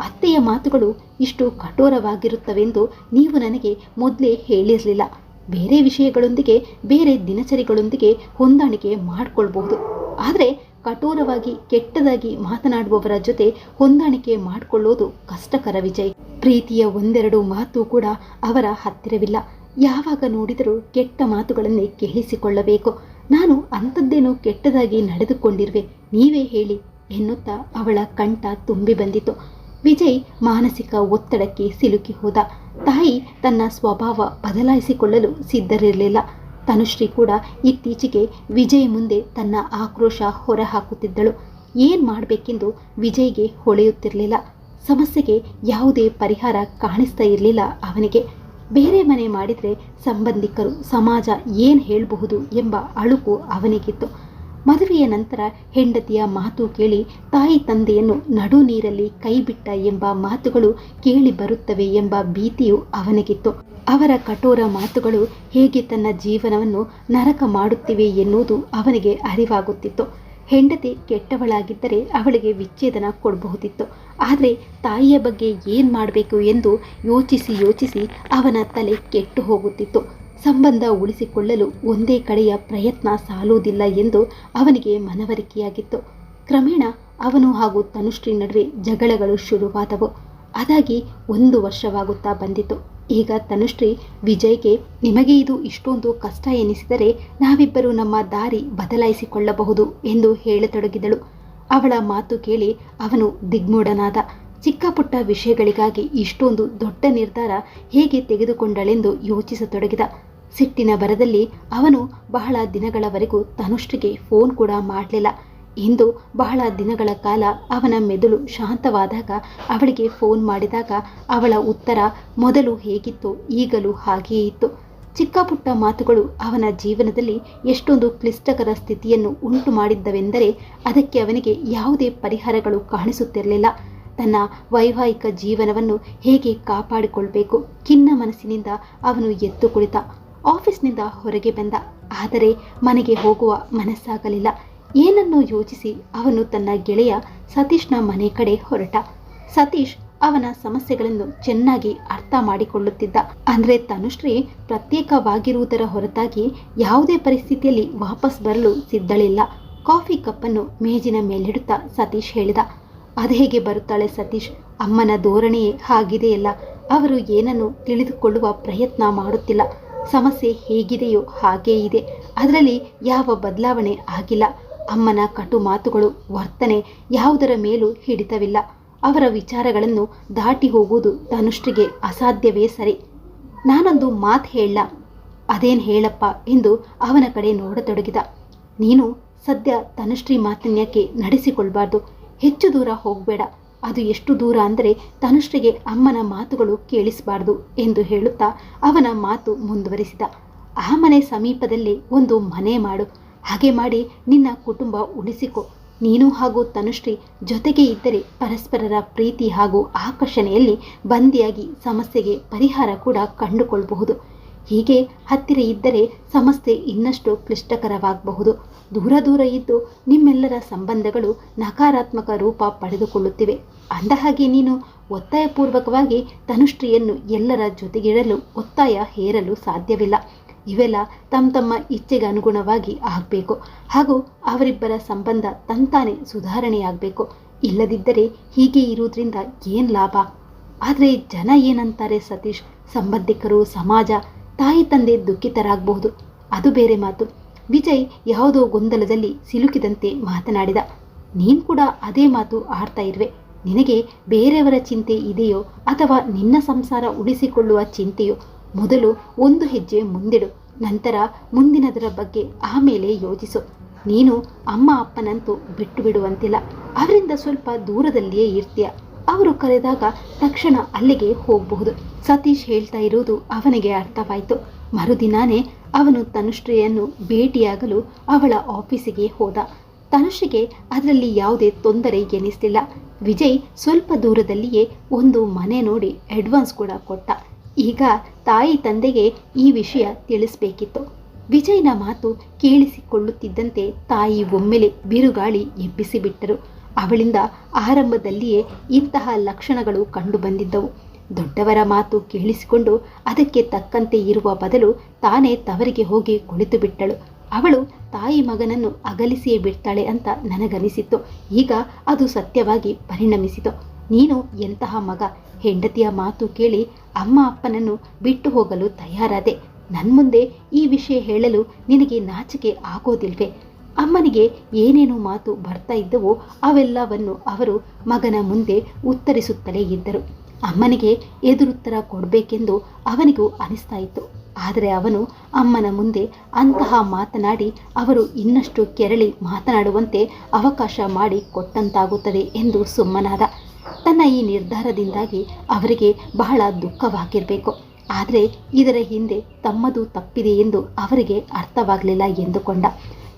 ಅತ್ತೆಯ ಮಾತುಗಳು ಇಷ್ಟು ಕಠೋರವಾಗಿರುತ್ತವೆಂದು ನೀವು ನನಗೆ ಮೊದಲೇ ಹೇಳಿರಲಿಲ್ಲ. ಬೇರೆ ವಿಷಯಗಳೊಂದಿಗೆ, ಬೇರೆ ದಿನಚರಿಗಳೊಂದಿಗೆ ಹೊಂದಾಣಿಕೆ ಮಾಡಿಕೊಳ್ಬಹುದು. ಆದರೆ ಕಠೋರವಾಗಿ, ಕೆಟ್ಟದಾಗಿ ಮಾತನಾಡುವವರ ಜೊತೆ ಹೊಂದಾಣಿಕೆ ಮಾಡಿಕೊಳ್ಳೋದು ಕಷ್ಟಕರ ವಿಜಯ್. ಪ್ರೀತಿಯ ಒಂದೆರಡು ಮಾತು ಕೂಡ ಅವರ ಹತ್ತಿರವಿಲ್ಲ. ಯಾವಾಗ ನೋಡಿದರೂ ಕೆಟ್ಟ ಮಾತುಗಳನ್ನೇ ಕೇಳಿಸಿಕೊಳ್ಳಬೇಕು ನಾನು ಅಂಥದ್ದೇನೋ ಕೆಟ್ಟದಾಗಿ ನಡೆದುಕೊಂಡಿರುವೆ, ನೀವೇ ಹೇಳಿ ಎನ್ನುತ್ತಾ ಅವಳ ಕಂಠ ತುಂಬಿ ಬಂದಿತು. ವಿಜಯ್ ಮಾನಸಿಕ ಒತ್ತಡಕ್ಕೆ ಸಿಲುಕಿ ಹೋದ. ತಾಯಿ ತನ್ನ ಸ್ವಭಾವ ಬದಲಾಯಿಸಿಕೊಳ್ಳಲು ಸಿದ್ಧರಿರಲಿಲ್ಲ. ತನುಶ್ರೀ ಕೂಡ ಇತ್ತೀಚೆಗೆ ವಿಜಯ್ ಮುಂದೆ ತನ್ನ ಆಕ್ರೋಶ ಹೊರಹಾಕುತ್ತಿದ್ದಳು. ಏನು ಮಾಡಬೇಕೆಂದು ವಿಜಯ್ಗೆ ಹೊಳೆಯುತ್ತಿರಲಿಲ್ಲ. ಸಮಸ್ಯೆಗೆ ಯಾವುದೇ ಪರಿಹಾರ ಕಾಣಿಸ್ತಾ ಇರಲಿಲ್ಲ ಅವನಿಗೆ. ಬೇರೆ ಮನೆ ಮಾಡಿದರೆ ಸಂಬಂಧಿಕರು, ಸಮಾಜ ಏನು ಹೇಳಬಹುದು ಎಂಬ ಅಳುಕು ಅವನಿಗಿತ್ತು. ಮದುವೆಯ ನಂತರ ಹೆಂಡತಿಯ ಮಾತು ಕೇಳಿ ತಾಯಿ ತಂದೆಯನ್ನು ನಡು ನೀರಲ್ಲಿ ಕೈಬಿಟ್ಟ ಎಂಬ ಮಾತುಗಳು ಕೇಳಿ ಬರುತ್ತವೆ ಎಂಬ ಭೀತಿಯು ಅವನಿಗಿತ್ತು. ಅವರ ಕಠೋರ ಮಾತುಗಳು ಹೇಗೆ ತನ್ನ ಜೀವನವನ್ನು ನರಕ ಮಾಡುತ್ತಿವೆ ಎನ್ನುವುದು ಅವನಿಗೆ ಅರಿವಾಗುತ್ತಿತ್ತು. ಹೆಂಡತಿ ಕೆಟ್ಟವಳಾಗಿದ್ದರೆ ಅವಳಿಗೆ ವಿಚ್ಛೇದನ ಕೊಡಬಹುದಿತ್ತು. ಆದರೆ ತಾಯಿಯ ಬಗ್ಗೆ ಏನು ಮಾಡಬೇಕು ಎಂದು ಯೋಚಿಸಿ ಯೋಚಿಸಿ ಅವನ ತಲೆ ಕೆಟ್ಟು ಹೋಗುತ್ತಿತ್ತು. ಸಂಬಂಧ ಉಳಿಸಿಕೊಳ್ಳಲು ಒಂದೇ ಕಡೆಯ ಪ್ರಯತ್ನ ಸಾಲುವುದಿಲ್ಲ ಎಂದು ಅವನಿಗೆ ಮನವರಿಕೆಯಾಗಿತ್ತು. ಕ್ರಮೇಣ ಅವನು ಹಾಗೂ ತನುಶ್ರೀ ನಡುವೆ ಜಗಳಗಳು ಶುರುವಾದವು. ಅದಾಗಿ ಒಂದು ವರ್ಷವಾಗುತ್ತಾ ಬಂದಿತು. ಈಗ ತನುಶ್ರೀ ವಿಜಯ್ಗೆ ನಿಮಗೆ ಇದು ಇಷ್ಟೊಂದು ಕಷ್ಟ ಎನಿಸಿದರೆ ನಾವಿಬ್ಬರು ನಮ್ಮ ದಾರಿ ಬದಲಾಯಿಸಿಕೊಳ್ಳಬಹುದು ಎಂದು ಹೇಳತೊಡಗಿದಳು. ಅವಳ ಮಾತು ಕೇಳಿ ಅವನು ದಿಗ್ಮೂಢನಾದ. ಚಿಕ್ಕ ಪುಟ್ಟ ವಿಷಯಗಳಿಗಾಗಿ ಇಷ್ಟೊಂದು ದೊಡ್ಡ ನಿರ್ಧಾರ ಹೇಗೆ ತೆಗೆದುಕೊಂಡಳೆಂದು ಯೋಚಿಸತೊಡಗಿದ. ಸಿಟ್ಟಿನ ಬರದಲ್ಲಿ ಅವನು ಬಹಳ ದಿನಗಳವರೆಗೂ ತನುಷ್ರಿಗೆ ಫೋನ್ ಕೂಡ ಮಾಡಲಿಲ್ಲ. ಇಂದು ಬಹಳ ದಿನಗಳ ಕಾಲ ಅವನ ಮೆದುಳು ಶಾಂತವಾದಾಗ ಅವಳಿಗೆ ಫೋನ್ ಮಾಡಿದಾಗ ಅವಳ ಉತ್ತರ ಮೊದಲು ಹೇಗಿತ್ತು ಈಗಲೂ ಹಾಗೆಯೇ ಇತ್ತು. ಚಿಕ್ಕ ಪುಟ್ಟ ಮಾತುಗಳು ಅವನ ಜೀವನದಲ್ಲಿ ಎಷ್ಟೊಂದು ಕ್ಲಿಷ್ಟಕರ ಸ್ಥಿತಿಯನ್ನು ಉಂಟು ಮಾಡಿದ್ದವೆಂದರೆ ಅದಕ್ಕೆ ಅವನಿಗೆ ಯಾವುದೇ ಪರಿಹಾರಗಳು ಕಾಣಿಸುತ್ತಿರಲಿಲ್ಲ. ತನ್ನ ವೈವಾಹಿಕ ಜೀವನವನ್ನು ಹೇಗೆ ಕಾಪಾಡಿಕೊಳ್ಬೇಕು ಖಿನ್ನ ಮನಸ್ಸಿನಿಂದ ಅವನು ಎದ್ದು ಕುಳಿತ. ಆಫೀಸ್ನಿಂದ ಹೊರಗೆ ಬಂದ. ಆದರೆ ಮನೆಗೆ ಹೋಗುವ ಮನಸ್ಸಾಗಲಿಲ್ಲ. ಏನನ್ನೋ ಯೋಚಿಸಿ ಅವನು ತನ್ನ ಗೆಳೆಯ ಸತೀಶ್ನ ಮನೆ ಕಡೆ ಹೊರಟ. ಸತೀಶ್ ಅವನ ಸಮಸ್ಯೆಗಳನ್ನು ಚೆನ್ನಾಗಿ ಅರ್ಥ ಮಾಡಿಕೊಳ್ಳುತ್ತಿದ್ದ. ಅಂದರೆ ತನುಶ್ರೀ ಪ್ರತ್ಯೇಕವಾಗಿರುವುದರ ಹೊರತಾಗಿ ಯಾವುದೇ ಪರಿಸ್ಥಿತಿಯಲ್ಲಿ ವಾಪಸ್ ಬರಲು ಸಿದ್ಧಳಿಲ್ಲ. ಕಾಫಿ ಕಪ್ಪನ್ನು ಮೇಜಿನ ಮೇಲಿಡುತ್ತಾ ಸತೀಶ್ ಹೇಳಿದ. ಅದು ಹೇಗೆ ಬರುತ್ತಾಳೆ ಸತೀಶ್? ಅಮ್ಮನ ಧೋರಣೆಯೇ ಹಾಗಿದೆಯಲ್ಲ. ಅವರು ಏನನ್ನು ತಿಳಿದುಕೊಳ್ಳುವ ಪ್ರಯತ್ನ ಮಾಡುತ್ತಿಲ್ಲ. ಸಮಸ್ಯೆ ಹೇಗಿದೆಯೋ ಹಾಗೇ ಇದೆ. ಅದರಲ್ಲಿ ಯಾವ ಬದಲಾವಣೆ ಆಗಿಲ್ಲ. ಅಮ್ಮನ ಕಟು ಮಾತುಗಳು ವರ್ತನೆ ಯಾವುದರ ಮೇಲೂ ಹಿಡಿತವಿಲ್ಲ. ಅವರ ವಿಚಾರಗಳನ್ನು ದಾಟಿ ಹೋಗುವುದು ತನುಷ್ಟಿಗೆ ಅಸಾಧ್ಯವೇ ಸರಿ. ನಾನೊಂದು ಮಾತು ಹೇಳ. ಅದೇನು ಹೇಳಪ್ಪ ಎಂದು ಅವನ ಕಡೆ ನೋಡತೊಡಗಿದ. ನೀನು ಸದ್ಯ ತನುಶ್ರೀ ಮಾತನ್ಯಕ್ಕೆ ನಡೆಸಿಕೊಳ್ಬಾರ್ದು. ಹೆಚ್ಚು ದೂರ ಹೋಗಬೇಡ. ಅದು ಎಷ್ಟು ದೂರ ಅಂದರೆ ತನುಶ್ರೀಗೆ ಅಮ್ಮನ ಮಾತುಗಳು ಕೇಳಿಸಬಾರ್ದು ಎಂದು ಹೇಳುತ್ತಾ ಅವನ ಮಾತು ಮುಂದುವರಿಸಿದ. ಆ ಮನೆ ಸಮೀಪದಲ್ಲಿ ಒಂದು ಮನೆ ಮಾಡು. ಹಾಗೆ ಮಾಡಿ ನಿನ್ನ ಕುಟುಂಬ ಉಳಿಸಿಕೊ. ನೀನು ಹಾಗೂ ತನುಶ್ರೀ ಜೊತೆಗೆ ಇದ್ದರೆ ಪರಸ್ಪರರ ಪ್ರೀತಿ ಹಾಗೂ ಆಕರ್ಷಣೆಯಲ್ಲಿ ಬಂದಿಯಾಗಿ ಸಮಸ್ಯೆಗೆ ಪರಿಹಾರ ಕೂಡ ಕಂಡುಕೊಳ್ಳಬಹುದು ಹೀಗೆ ಹತ್ತಿರ ಇದ್ದರೆ ಸಮಸ್ಯೆ ಇನ್ನಷ್ಟು ಕ್ಲಿಷ್ಟಕರವಾಗಬಹುದು. ದೂರ ದೂರ ಇದ್ದು ನಿಮ್ಮೆಲ್ಲರ ಸಂಬಂಧಗಳು ನಕಾರಾತ್ಮಕ ರೂಪ ಪಡೆದುಕೊಳ್ಳುತ್ತಿವೆ. ಅಂದಹಾಗೆ ನೀನು ಒತ್ತಾಯಪೂರ್ವಕವಾಗಿ ತನುಶ್ರೀಯನ್ನು ಎಲ್ಲರ ಜೊತೆಗಿಡಲು ಒತ್ತಾಯ ಹೇರಲು ಸಾಧ್ಯವಿಲ್ಲ. ಇವೆಲ್ಲ ತಮ್ಮ ತಮ್ಮ ಇಚ್ಛೆಗೆ ಅನುಗುಣವಾಗಿ ಆಗಬೇಕು. ಹಾಗೂ ಅವರಿಬ್ಬರ ಸಂಬಂಧ ತಂತಾನೆ ಸುಧಾರಣೆಯಾಗಬೇಕು. ಇಲ್ಲದಿದ್ದರೆ ಹೀಗೆ ಇರುವುದರಿಂದ ಏನು ಲಾಭ? ಆದರೆ ಜನ ಏನಂತಾರೆ ಸತೀಶ್? ಸಂಬಂಧಿಕರು, ಸಮಾಜ, ತಾಯಿ ತಂದೆ ದುಃಖಿತರಾಗಬಹುದು. ಅದು ಬೇರೆ ಮಾತು. ವಿಜಯ್ ಯಾವುದೋ ಗೊಂದಲದಲ್ಲಿ ಸಿಲುಕಿದಂತೆ ಮಾತನಾಡಿದ. ನೀನು ಕೂಡ ಅದೇ ಮಾತು ಆಡ್ತಾ ಇರುವೆ. ನಿನಗೆ ಬೇರೆಯವರ ಚಿಂತೆ ಇದೆಯೋ ಅಥವಾ ನಿನ್ನ ಸಂಸಾರ ಉಳಿಸಿಕೊಳ್ಳುವ ಚಿಂತೆಯೋ? ಮೊದಲು ಒಂದು ಹೆಜ್ಜೆ ಮುಂದಿಡು, ನಂತರ ಮುಂದಿನದರ ಬಗ್ಗೆ ಆಮೇಲೆ ಯೋಚಿಸು. ನೀನು ಅಮ್ಮ ಅಪ್ಪನಂತೂ ಬಿಟ್ಟು ಬಿಡುವಂತಿಲ್ಲ. ಅವರಿಂದ ಸ್ವಲ್ಪ ದೂರದಲ್ಲಿಯೇ ಇರ್ತೀಯ. ಅವರು ಕರೆದಾಗ ತಕ್ಷಣ ಅಲ್ಲಿಗೆ ಹೋಗಬಹುದು. ಸತೀಶ್ ಹೇಳ್ತಾ ಇರುವುದು ಅವನಿಗೆ ಅರ್ಥವಾಯಿತು. ಮರುದಿನಾನೇ ಅವನು ತನುಶ್ರೀಯನ್ನು ಭೇಟಿಯಾಗಲು ಅವಳ ಆಫೀಸಿಗೆ ಹೋದ. ತನುಶ್ರೀಗೆ ಅದರಲ್ಲಿ ಯಾವುದೇ ತೊಂದರೆ ಎನಿಸಲಿಲ್ಲ ವಿಜಯ್ ಸ್ವಲ್ಪ ದೂರದಲ್ಲಿಯೇ ಒಂದು ಮನೆ ನೋಡಿ ಅಡ್ವಾನ್ಸ್ ಕೂಡ ಕೊಟ್ಟ. ಈಗ ತಾಯಿ ತಂದೆಗೆ ಈ ವಿಷಯ ತಿಳಿಸಬೇಕಿತ್ತು. ವಿಜಯ್ನ ಮಾತು ಕೇಳಿಸಿಕೊಳ್ಳುತ್ತಿದ್ದಂತೆ ತಾಯಿ ಒಮ್ಮೆಲೆ ಬಿರುಗಾಳಿ ಎಬ್ಬಿಸಿಬಿಟ್ಟರು. ಅವಳಿಂದ ಆರಂಭದಲ್ಲಿಯೇ ಇಂತಹ ಲಕ್ಷಣಗಳು ಕಂಡುಬಂದಿದ್ದವು. ದೊಡ್ಡವರ ಮಾತು ಕೇಳಿಸಿಕೊಂಡು ಅದಕ್ಕೆ ತಕ್ಕಂತೆ ಇರುವ ಬದಲು ತಾನೇ ತವರಿಗೆ ಹೋಗಿ ಕುಳಿತು ಬಿಟ್ಟಳು ಅವಳು ತಾಯಿ ಮಗನನ್ನು ಅಗಲಿಸಿಯೇ ಬಿಡ್ತಾಳೆ ಅಂತ ನನಗನಿಸಿತ್ತು. ಈಗ ಅದು ಸತ್ಯವಾಗಿ ಪರಿಣಮಿಸಿತು. ನೀನು ಎಂತಹ ಮಗ? ಹೆಂಡತಿಯ ಮಾತು ಕೇಳಿ ಅಮ್ಮ ಅಪ್ಪನನ್ನು ಬಿಟ್ಟು ಹೋಗಲು ತಯಾರಾದೆ. ನನ್ನ ಮುಂದೆ ಈ ವಿಷಯ ಹೇಳಲು ನಿನಗೆ ನಾಚಿಕೆ ಆಗೋದಿಲ್ವೇ? ಅಮ್ಮನಿಗೆ ಏನೇನು ಮಾತು ಬರ್ತಾ ಇದ್ದವೋ ಅವೆಲ್ಲವನ್ನು ಅವರು ಮಗನ ಮುಂದೆ ಉತ್ತರಿಸುತ್ತಲೇ ಇದ್ದರು. ಅಮ್ಮನಿಗೆ ಎದುರುತ್ತರ ಕೊಡಬೇಕೆಂದು ಅವನಿಗೂ ಅನಿಸ್ತಾ ಇತ್ತು. ಆದರೆ ಅವನು ಅಮ್ಮನ ಮುಂದೆ ಅಂತಹ ಮಾತನಾಡಿ ಅವರು ಇನ್ನಷ್ಟು ಕೆರಳಿ ಮಾತನಾಡುವಂತೆ ಅವಕಾಶ ಮಾಡಿ ಕೊಟ್ಟಂತಾಗುತ್ತದೆ ಎಂದು ಸುಮ್ಮನಾದ. ತನ್ನ ಈ ನಿರ್ಧಾರದಿಂದಾಗಿ ಅವರಿಗೆ ಬಹಳ ದುಃಖವಾಗಿರಬೇಕು. ಆದರೆ ಇದರ ಹಿಂದೆ ತಮ್ಮದು ತಪ್ಪಿದೆ ಎಂದು ಅವರಿಗೆ ಅರ್ಥವಾಗಲಿಲ್ಲ ಎಂದುಕೊಂಡ.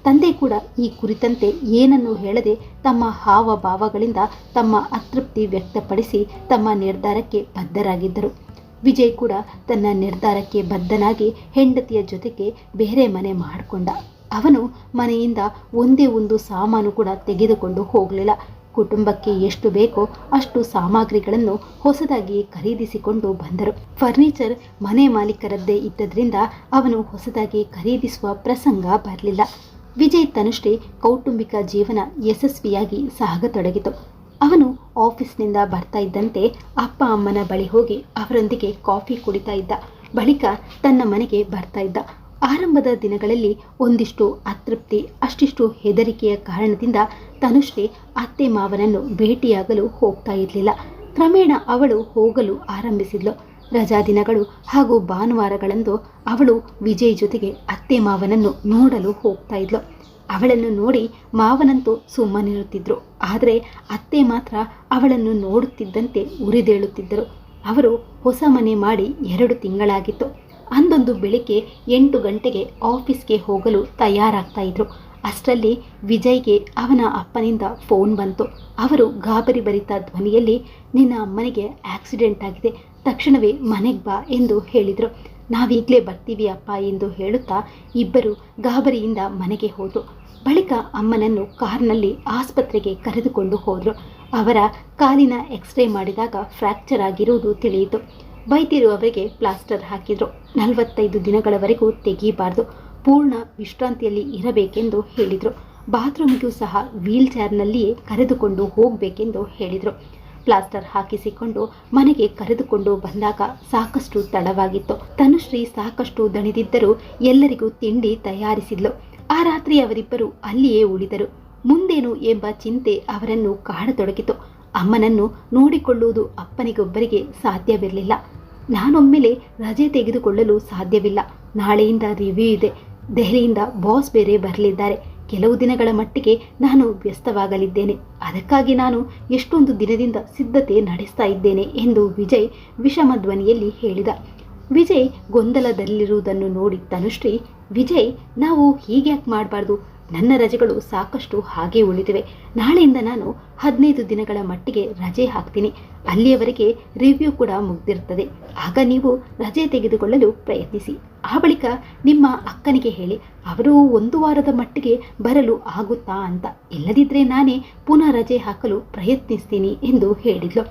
ತಂದೆ ಕೂಡ ಈ ಕುರಿತಂತೆ ಏನನ್ನೂ ಹೇಳದೆ ತಮ್ಮ ಹಾವಭಾವಗಳಿಂದ ತಮ್ಮ ಅತೃಪ್ತಿ ವ್ಯಕ್ತಪಡಿಸಿ ತಮ್ಮ ನಿರ್ಧಾರಕ್ಕೆ ಬದ್ಧರಾಗಿದ್ದರು. ವಿಜಯ್ ಕೂಡ ತನ್ನ ನಿರ್ಧಾರಕ್ಕೆ ಬದ್ಧನಾಗಿ ಹೆಂಡತಿಯ ಜೊತೆಗೆ ಬೇರೆ ಮನೆ ಮಾಡಿಕೊಂಡ. ಅವನು ಮನೆಯಿಂದ ಒಂದೇ ಒಂದು ಸಾಮಾನು ಕೂಡ ತೆಗೆದುಕೊಂಡು ಹೋಗಲಿಲ್ಲ. ಕುಟುಂಬಕ್ಕೆ ಎಷ್ಟು ಬೇಕೋ ಅಷ್ಟು ಸಾಮಗ್ರಿಗಳನ್ನು ಹೊಸದಾಗಿ ಖರೀದಿಸಿಕೊಂಡು ಬಂದರು. ಫರ್ನಿಚರ್ ಮನೆ ಮಾಲೀಕರದ್ದೇ ಇದ್ದದ್ರಿಂದ ಅವನು ಹೊಸದಾಗಿ ಖರೀದಿಸುವ ಪ್ರಸಂಗ ಬರಲಿಲ್ಲ. ವಿಜಯ್ ತನುಶ್ರೀ ಕೌಟುಂಬಿಕ ಜೀವನ ಯಶಸ್ವಿಯಾಗಿ ಸಾಗತೊಡಗಿತು. ಅವನು ಆಫೀಸ್ನಿಂದ ಬರ್ತಾ ಇದ್ದಂತೆ ಅಪ್ಪ ಅಮ್ಮನ ಬಳಿ ಹೋಗಿ ಅವರೊಂದಿಗೆ ಕಾಫಿ ಕುಡಿತಾ ಇದ್ದ. ಬಳಿಕ ತನ್ನ ಮನೆಗೆ ಬರ್ತಾ ಇದ್ದ. ಆರಂಭದ ದಿನಗಳಲ್ಲಿ ಒಂದಿಷ್ಟು ಅತೃಪ್ತಿ, ಅಷ್ಟಿಷ್ಟು ಹೆದರಿಕೆಯ ಕಾರಣದಿಂದ ತನುಶ್ರೀ ಅತ್ತೆ ಮಾವನನ್ನು ಭೇಟಿಯಾಗಲು ಹೋಗ್ತಾ ಇರಲಿಲ್ಲ. ಕ್ರಮೇಣ ಅವಳು ಹೋಗಲು ಆರಂಭಿಸಿದ್ಲು. ರಜಾ ದಿನಗಳು ಹಾಗೂ ಭಾನುವಾರಗಳಂದು ಅವಳು ವಿಜಯ್ ಜೊತೆಗೆ ಅತ್ತೆ ಮಾವನನ್ನು ನೋಡಲು ಹೋಗ್ತಾ ಇದ್ಲು. ಅವಳನ್ನು ನೋಡಿ ಮಾವನಂತೂ ಸುಮ್ಮನಿರುತ್ತಿದ್ರು. ಆದರೆ ಅತ್ತೆ ಮಾತ್ರ ಅವಳನ್ನು ನೋಡುತ್ತಿದ್ದಂತೆ ಉರಿದೇಳುತ್ತಿದ್ದರು. ಅವರು ಹೊಸ ಮನೆ ಮಾಡಿ ಎರಡು ತಿಂಗಳಾಗಿತ್ತು. ಅಂದೊಂದು ಬೆಳಿಗ್ಗೆ ಎಂಟು ಗಂಟೆಗೆ ಆಫೀಸ್ಗೆ ಹೋಗಲು ತಯಾರಾಗ್ತಾ ಇದ್ರು. ಅಷ್ಟರಲ್ಲಿ ವಿಜಯ್ಗೆ ಅವನ ಅಪ್ಪನಿಂದ ಫೋನ್ ಬಂತು. ಅವರು ಗಾಬರಿ ಭರಿತ ಧ್ವನಿಯಲ್ಲಿ, ನಿನ್ನ ಅಮ್ಮನಿಗೆ ಆಕ್ಸಿಡೆಂಟ್ ಆಗಿದೆ, ತಕ್ಷಣವೇ ಮನೆಗೆ ಬಾ ಎಂದು ಹೇಳಿದರು. ನಾವೀಗಲೇ ಬರ್ತೀವಿ ಅಪ್ಪ ಎಂದು ಹೇಳುತ್ತಾ ಇಬ್ಬರು ಗಾಬರಿಯಿಂದ ಮನೆಗೆ ಹೋದರು. ಬಳಿಕ ಅಮ್ಮನನ್ನು ಕಾರ್ನಲ್ಲಿ ಆಸ್ಪತ್ರೆಗೆ ಕರೆದುಕೊಂಡು ಹೋದರು. ಅವರ ಕಾಲಿನ ಎಕ್ಸ್ರೇ ಮಾಡಿದಾಗ ಫ್ರ್ಯಾಕ್ಚರ್ ಆಗಿರುವುದು ತಿಳಿಯಿತು. ವೈದ್ಯರು ಅವರಿಗೆ ಪ್ಲಾಸ್ಟರ್ ಹಾಕಿದರು. ನಲವತ್ತೈದು ದಿನಗಳವರೆಗೂ ತೆಗೀಬಾರ್ದು. ಪೂರ್ಣ ವಿಶ್ರಾಂತಿಯಲ್ಲಿ ಇರಬೇಕೆಂದು ಹೇಳಿದರು. ಬಾತ್ರೂಮ್ಗೂ ಸಹ ವೀಲ್ ಚೇರ್ನಲ್ಲಿಯೇ ಕರೆದುಕೊಂಡು ಹೋಗಬೇಕೆಂದು ಹೇಳಿದರು. ಪ್ಲಾಸ್ಟರ್ ಹಾಕಿಸಿಕೊಂಡು ಮನೆಗೆ ಕರೆದುಕೊಂಡು ಬಂದಾಗ ಸಾಕಷ್ಟು ತಡವಾಗಿತ್ತು. ತನುಶ್ರೀ ಸಾಕಷ್ಟು ದಣಿದಿದ್ದರೂ ಎಲ್ಲರಿಗೂ ತಿಂಡಿ ತಯಾರಿಸಿದ್ಲು. ಆ ರಾತ್ರಿ ಅವರಿಬ್ಬರು ಅಲ್ಲಿಯೇ ಉಳಿದರು. ಮುಂದೇನು ಎಂಬ ಚಿಂತೆ ಅವರನ್ನು ಕಾಡತೊಡಗಿತು. ಅಮ್ಮನನ್ನು ನೋಡಿಕೊಳ್ಳುವುದು ಅಪ್ಪನಿಗೊಬ್ಬರಿಗೆ ಸಾಧ್ಯವಿರಲಿಲ್ಲ. ನಾನೊಮ್ಮೆಲೆ ರಜೆ ತೆಗೆದುಕೊಳ್ಳಲು ಸಾಧ್ಯವಿಲ್ಲ. ನಾಳೆಯಿಂದ ರಿವ್ಯೂ ಇದೆ. ದೆಹಲಿಯಿಂದ ಬಾಸ್ ಬೇರೆ ಬರಲಿದ್ದಾರೆ. ಕೆಲವು ದಿನಗಳ ಮಟ್ಟಿಗೆ ನಾನು ವ್ಯಸ್ತವಾಗಲಿದ್ದೇನೆ. ಅದಕ್ಕಾಗಿ ನಾನು ಎಷ್ಟೊಂದು ದಿನದಿಂದ ಸಿದ್ಧತೆ ನಡೆಸ್ತಾ ಇದ್ದೇನೆ ಎಂದು ವಿಜಯ್ ವಿಷಮ ಧ್ವನಿಯಲ್ಲಿ ಹೇಳಿದ. ವಿಜಯ್ ಗೊಂದಲದಲ್ಲಿರುವುದನ್ನು ನೋಡಿ ತನುಶ್ರೀ, ವಿಜಯ್ ನಾವು ಹೀಗ್ಯಾಕೆ ಮಾಡಬಾರ್ದು. ನನ್ನ ರಜೆಗಳು ಸಾಕಷ್ಟು ಹಾಗೆ ಉಳಿದಿವೆ. ನಾಳೆಯಿಂದ ನಾನು ಹದಿನೈದು ದಿನಗಳ ಮಟ್ಟಿಗೆ ರಜೆ ಹಾಕ್ತೀನಿ. ಅಲ್ಲಿಯವರೆಗೆ ರಿವ್ಯೂ ಕೂಡ ಮುಗ್ದಿರ್ತದೆ. ಆಗ ನೀವು ರಜೆ ತೆಗೆದುಕೊಳ್ಳಲು ಪ್ರಯತ್ನಿಸಿ. ಆ ಬಳಿಕ ನಿಮ್ಮ ಅಕ್ಕನಿಗೆ ಹೇಳಿ, ಅವರು ಒಂದು ವಾರದ ಮಟ್ಟಿಗೆ ಬರಲು ಆಗುತ್ತಾ ಅಂತ. ಇಲ್ಲದಿದ್ದರೆ ನಾನೇ ಪುನಃ ರಜೆ ಹಾಕಲು ಪ್ರಯತ್ನಿಸ್ತೀನಿ ಎಂದು ಹೇಳಿದ್ಲು.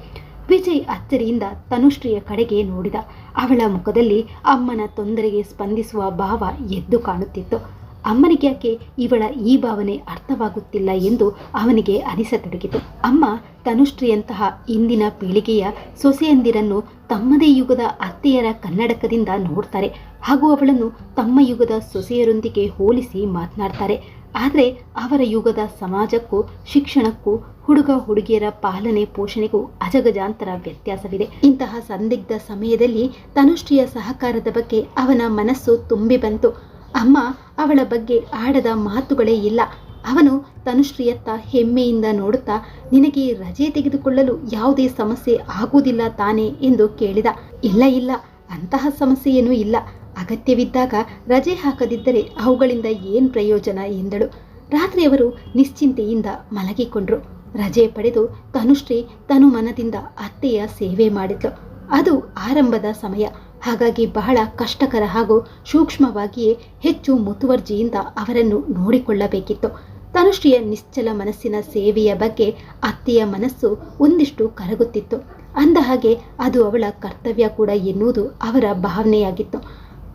ವಿಜಯ್ ಅಚ್ಚರಿಯಿಂದ ತನುಶ್ರೀಯ ಕಡೆಗೆ ನೋಡಿದ. ಅವಳ ಮುಖದಲ್ಲಿ ಅಮ್ಮನ ತೊಂದರೆಗೆ ಸ್ಪಂದಿಸುವ ಭಾವ ಎದ್ದು ಕಾಣುತ್ತಿತ್ತು. ಅಮ್ಮನಿಗೆ ಯಾಕೆ ಇವಳ ಈ ಭಾವನೆ ಅರ್ಥವಾಗುತ್ತಿಲ್ಲ ಎಂದು ಅವನಿಗೆ ಅನಿಸತೊಡಗಿತು. ಅಮ್ಮ ತನುಶ್ರೀಯಂತಹ ಇಂದಿನ ಪೀಳಿಗೆಯ ಸೊಸೆಯಂದಿರನ್ನು ತಮ್ಮದೇ ಯುಗದ ಅತ್ತೆಯರ ಕನ್ನಡಕದಿಂದ ನೋಡ್ತಾರೆ. ಹಾಗೂ ಅವಳನ್ನು ತಮ್ಮ ಯುಗದ ಸೊಸೆಯರೊಂದಿಗೆ ಹೋಲಿಸಿ ಮಾತನಾಡ್ತಾರೆ. ಆದರೆ ಅವರ ಯುಗದ ಸಮಾಜಕ್ಕೂ, ಶಿಕ್ಷಣಕ್ಕೂ, ಹುಡುಗ ಹುಡುಗಿಯರ ಪಾಲನೆ ಪೋಷಣೆಗೂ ಅಜಗಜಾಂತರ ವ್ಯತ್ಯಾಸವಿದೆ. ಇಂತಹ ಸಂದಿಗ್ಧ ಸಮಯದಲ್ಲಿ ತನುಶ್ರೀಯ ಸಹಕಾರದ ಬಗ್ಗೆ ಅವನ ಮನಸ್ಸು ತುಂಬಿ ಬಂತು. ಅಮ್ಮ ಅವಳ ಬಗ್ಗೆ ಆಡದ ಮಾತುಗಳೇ ಇಲ್ಲ. ಅವನು ತನುಶ್ರೀಯತ್ತ ಹೆಮ್ಮೆಯಿಂದ ನೋಡುತ್ತಾ, ನಿನಗೆ ರಜೆ ತೆಗೆದುಕೊಳ್ಳಲು ಯಾವುದೇ ಸಮಸ್ಯೆ ಆಗುವುದಿಲ್ಲ ತಾನೇ ಎಂದು ಕೇಳಿದ. ಇಲ್ಲ ಇಲ್ಲ, ಅಂತಹ ಸಮಸ್ಯೆಯೇನೂ ಇಲ್ಲ. ಅಗತ್ಯವಿದ್ದಾಗ ರಜೆ ಹಾಕದಿದ್ದರೆ ಅವುಗಳಿಂದ ಏನು ಪ್ರಯೋಜನ ಎಂದಳು. ರಾತ್ರಿ ಅವರು ನಿಶ್ಚಿಂತೆಯಿಂದ ಮಲಗಿಕೊಂಡ್ರು. ರಜೆ ಪಡೆದು ತನುಶ್ರೀ ತನು ಮನದಿಂದ ಅತ್ತೆಯ ಸೇವೆ ಮಾಡಿದ್ಲು. ಅದು ಆರಂಭದ ಸಮಯ. ಹಾಗಾಗಿ ಬಹಳ ಕಷ್ಟಕರ ಹಾಗೂ ಸೂಕ್ಷ್ಮವಾಗಿಯೇ ಹೆಚ್ಚು ಮುತುವರ್ಜಿಯಿಂದ ಅವರನ್ನು ನೋಡಿಕೊಳ್ಳಬೇಕಿತ್ತು. ತನುಶ್ರೀಯ ನಿಶ್ಚಲ ಮನಸ್ಸಿನ ಸೇವೆಯ ಬಗ್ಗೆ ಅತ್ತೆಯ ಮನಸ್ಸು ಒಂದಿಷ್ಟು ಕರಗುತ್ತಿತ್ತು. ಅಂದ ಹಾಗೆ ಅದು ಅವಳ ಕರ್ತವ್ಯ ಕೂಡ ಎನ್ನುವುದು ಅವರ ಭಾವನೆಯಾಗಿತ್ತು.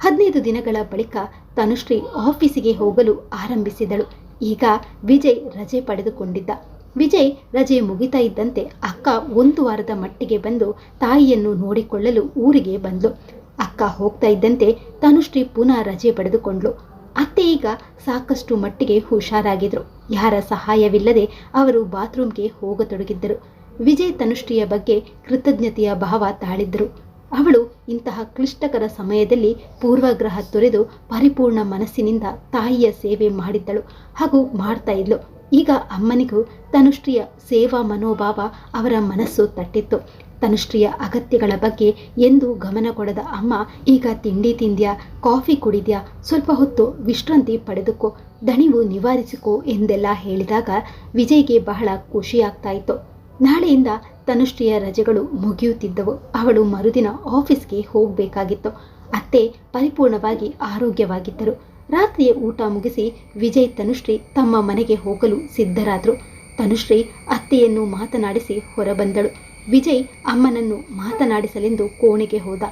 ಹದಿನೈದು ದಿನಗಳ ಬಳಿಕ ತನುಶ್ರೀ ಆಫೀಸಿಗೆ ಹೋಗಲು ಆರಂಭಿಸಿದಳು. ಈಗ ವಿಜಯ್ ರಜೆ ಪಡೆದುಕೊಂಡಿದ್ದ. ವಿಜಯ್ ರಜೆ ಮುಗಿತಾ ಇದ್ದಂತೆ ಅಕ್ಕ ಒಂದು ವಾರದ ಮಟ್ಟಿಗೆ ಬಂದು ತಾಯಿಯನ್ನು ನೋಡಿಕೊಳ್ಳಲು ಊರಿಗೆ ಬಂದ್ಲು. ಅಕ್ಕ ಹೋಗ್ತಾ ಇದ್ದಂತೆ ತನುಶ್ರೀ ಪುನಃ ರಜೆ ಪಡೆದುಕೊಂಡ್ಲು ಅತ್ತೆ ಈಗ ಸಾಕಷ್ಟು ಮಟ್ಟಿಗೆ ಹುಷಾರಾಗಿದ್ರು. ಯಾರ ಸಹಾಯವಿಲ್ಲದೆ ಅವರು ಬಾತ್ರೂಮ್ಗೆ ಹೋಗತೊಡಗಿದ್ದರು. ವಿಜಯ್ ತನುಶ್ರೀಯ ಬಗ್ಗೆ ಕೃತಜ್ಞತೆಯ ಭಾವ ತಾಳಿದ್ರು ಅವಳು ಇಂತಹ ಕ್ಲಿಷ್ಟಕರ ಸಮಯದಲ್ಲಿ ಪೂರ್ವಗ್ರಹ ತೊರೆದು ಪರಿಪೂರ್ಣ ಮನಸ್ಸಿನಿಂದ ತಾಯಿಯ ಸೇವೆ ಮಾಡಿದ್ದಳು ಹಾಗೂ ಮಾಡ್ತಾ ಇದ್ಲು. ಈಗ ಅಮ್ಮನಿಗೂ ತನುಶ್ರೀಯ ಸೇವಾ ಮನೋಭಾವ ಅವರ ಮನಸ್ಸು ತಟ್ಟಿತ್ತು. ತನುಶ್ರೀಯ ಅಗತ್ಯಗಳ ಬಗ್ಗೆ ಎಂದೂ ಗಮನ ಕೊಡದ ಅಮ್ಮ, ಈಗ ತಿಂಡಿ ತಿಂದ್ಯಾ, ಕಾಫಿ ಕುಡಿದ್ಯಾ, ಸ್ವಲ್ಪ ಹೊತ್ತು ವಿಶ್ರಾಂತಿ ಪಡೆದುಕೋ, ದಣಿವು ನಿವಾರಿಸಿಕೋ ಎಂದೆಲ್ಲ ಹೇಳಿದಾಗ ವಿಜಯ್ಗೆ ಬಹಳ ಖುಷಿಯಾಗ್ತಾ ಇತ್ತು ನಾಳೆಯಿಂದ ತನುಶ್ರೀಯ ರಜೆಗಳು ಮುಗಿಯುತ್ತಿದ್ದವು. ಅವಳು ಮರುದಿನ ಆಫೀಸ್ಗೆ ಹೋಗಬೇಕಾಗಿತ್ತು. ಅತ್ತೆ ಪರಿಪೂರ್ಣವಾಗಿ ಆರೋಗ್ಯವಾಗಿದ್ದರು. ರಾತ್ರಿಯ ಊಟ ಮುಗಿಸಿ ವಿಜಯ್ ತನುಶ್ರೀ ತಮ್ಮ ಮನೆಗೆ ಹೋಗಲು ಸಿದ್ಧರಾದರು. ತನುಶ್ರೀ ಅತ್ತೆಯನ್ನು ಮಾತನಾಡಿಸಿ ಹೊರಬಂದಳು. ವಿಜಯ್ ಅಮ್ಮನನ್ನು ಮಾತನಾಡಿಸಲೆಂದು ಕೋಣೆಗೆ ಹೋದ.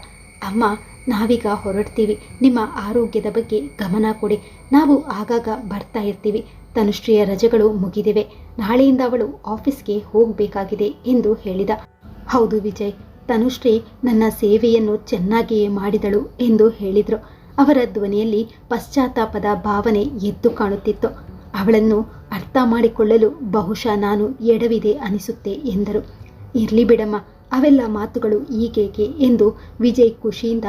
ಅಮ್ಮ, ನಾವೀಗ ಹೊರಡ್ತೀವಿ. ನಿಮ್ಮ ಆರೋಗ್ಯದ ಬಗ್ಗೆ ಗಮನ ಕೊಡಿ. ನಾವು ಆಗಾಗ ಬರ್ತಾ ಇರ್ತೀವಿ. ತನುಶ್ರೀಯ ರಜೆಗಳು ಮುಗಿದಿವೆ. ನಾಳೆಯಿಂದ ಅವಳು ಆಫೀಸ್ಗೆ ಹೋಗಬೇಕಾಗಿದೆ ಎಂದು ಹೇಳಿದ. ಹೌದು ವಿಜಯ್, ತನುಶ್ರೀ ನನ್ನ ಸೇವೆಯನ್ನು ಚೆನ್ನಾಗಿಯೇ ಮಾಡಿದಳು ಎಂದು ಹೇಳಿದರು. ಅವರ ಧ್ವನಿಯಲ್ಲಿ ಪಶ್ಚಾತ್ತಾಪದ ಭಾವನೆ ಎದ್ದು ಕಾಣುತ್ತಿತ್ತು. ಅವಳನ್ನು ಅರ್ಥ ಮಾಡಿಕೊಳ್ಳಲು ಬಹುಶಃ ನಾನು ಎಡವಿದೆ ಅನಿಸುತ್ತೆ ಎಂದರು. ಇರಲಿ ಬಿಡಮ್ಮ, ಅವೆಲ್ಲ ಮಾತುಗಳು ಈಗೇಕೆ ಎಂದು ವಿಜಯ್ ಖುಷಿಯಿಂದ,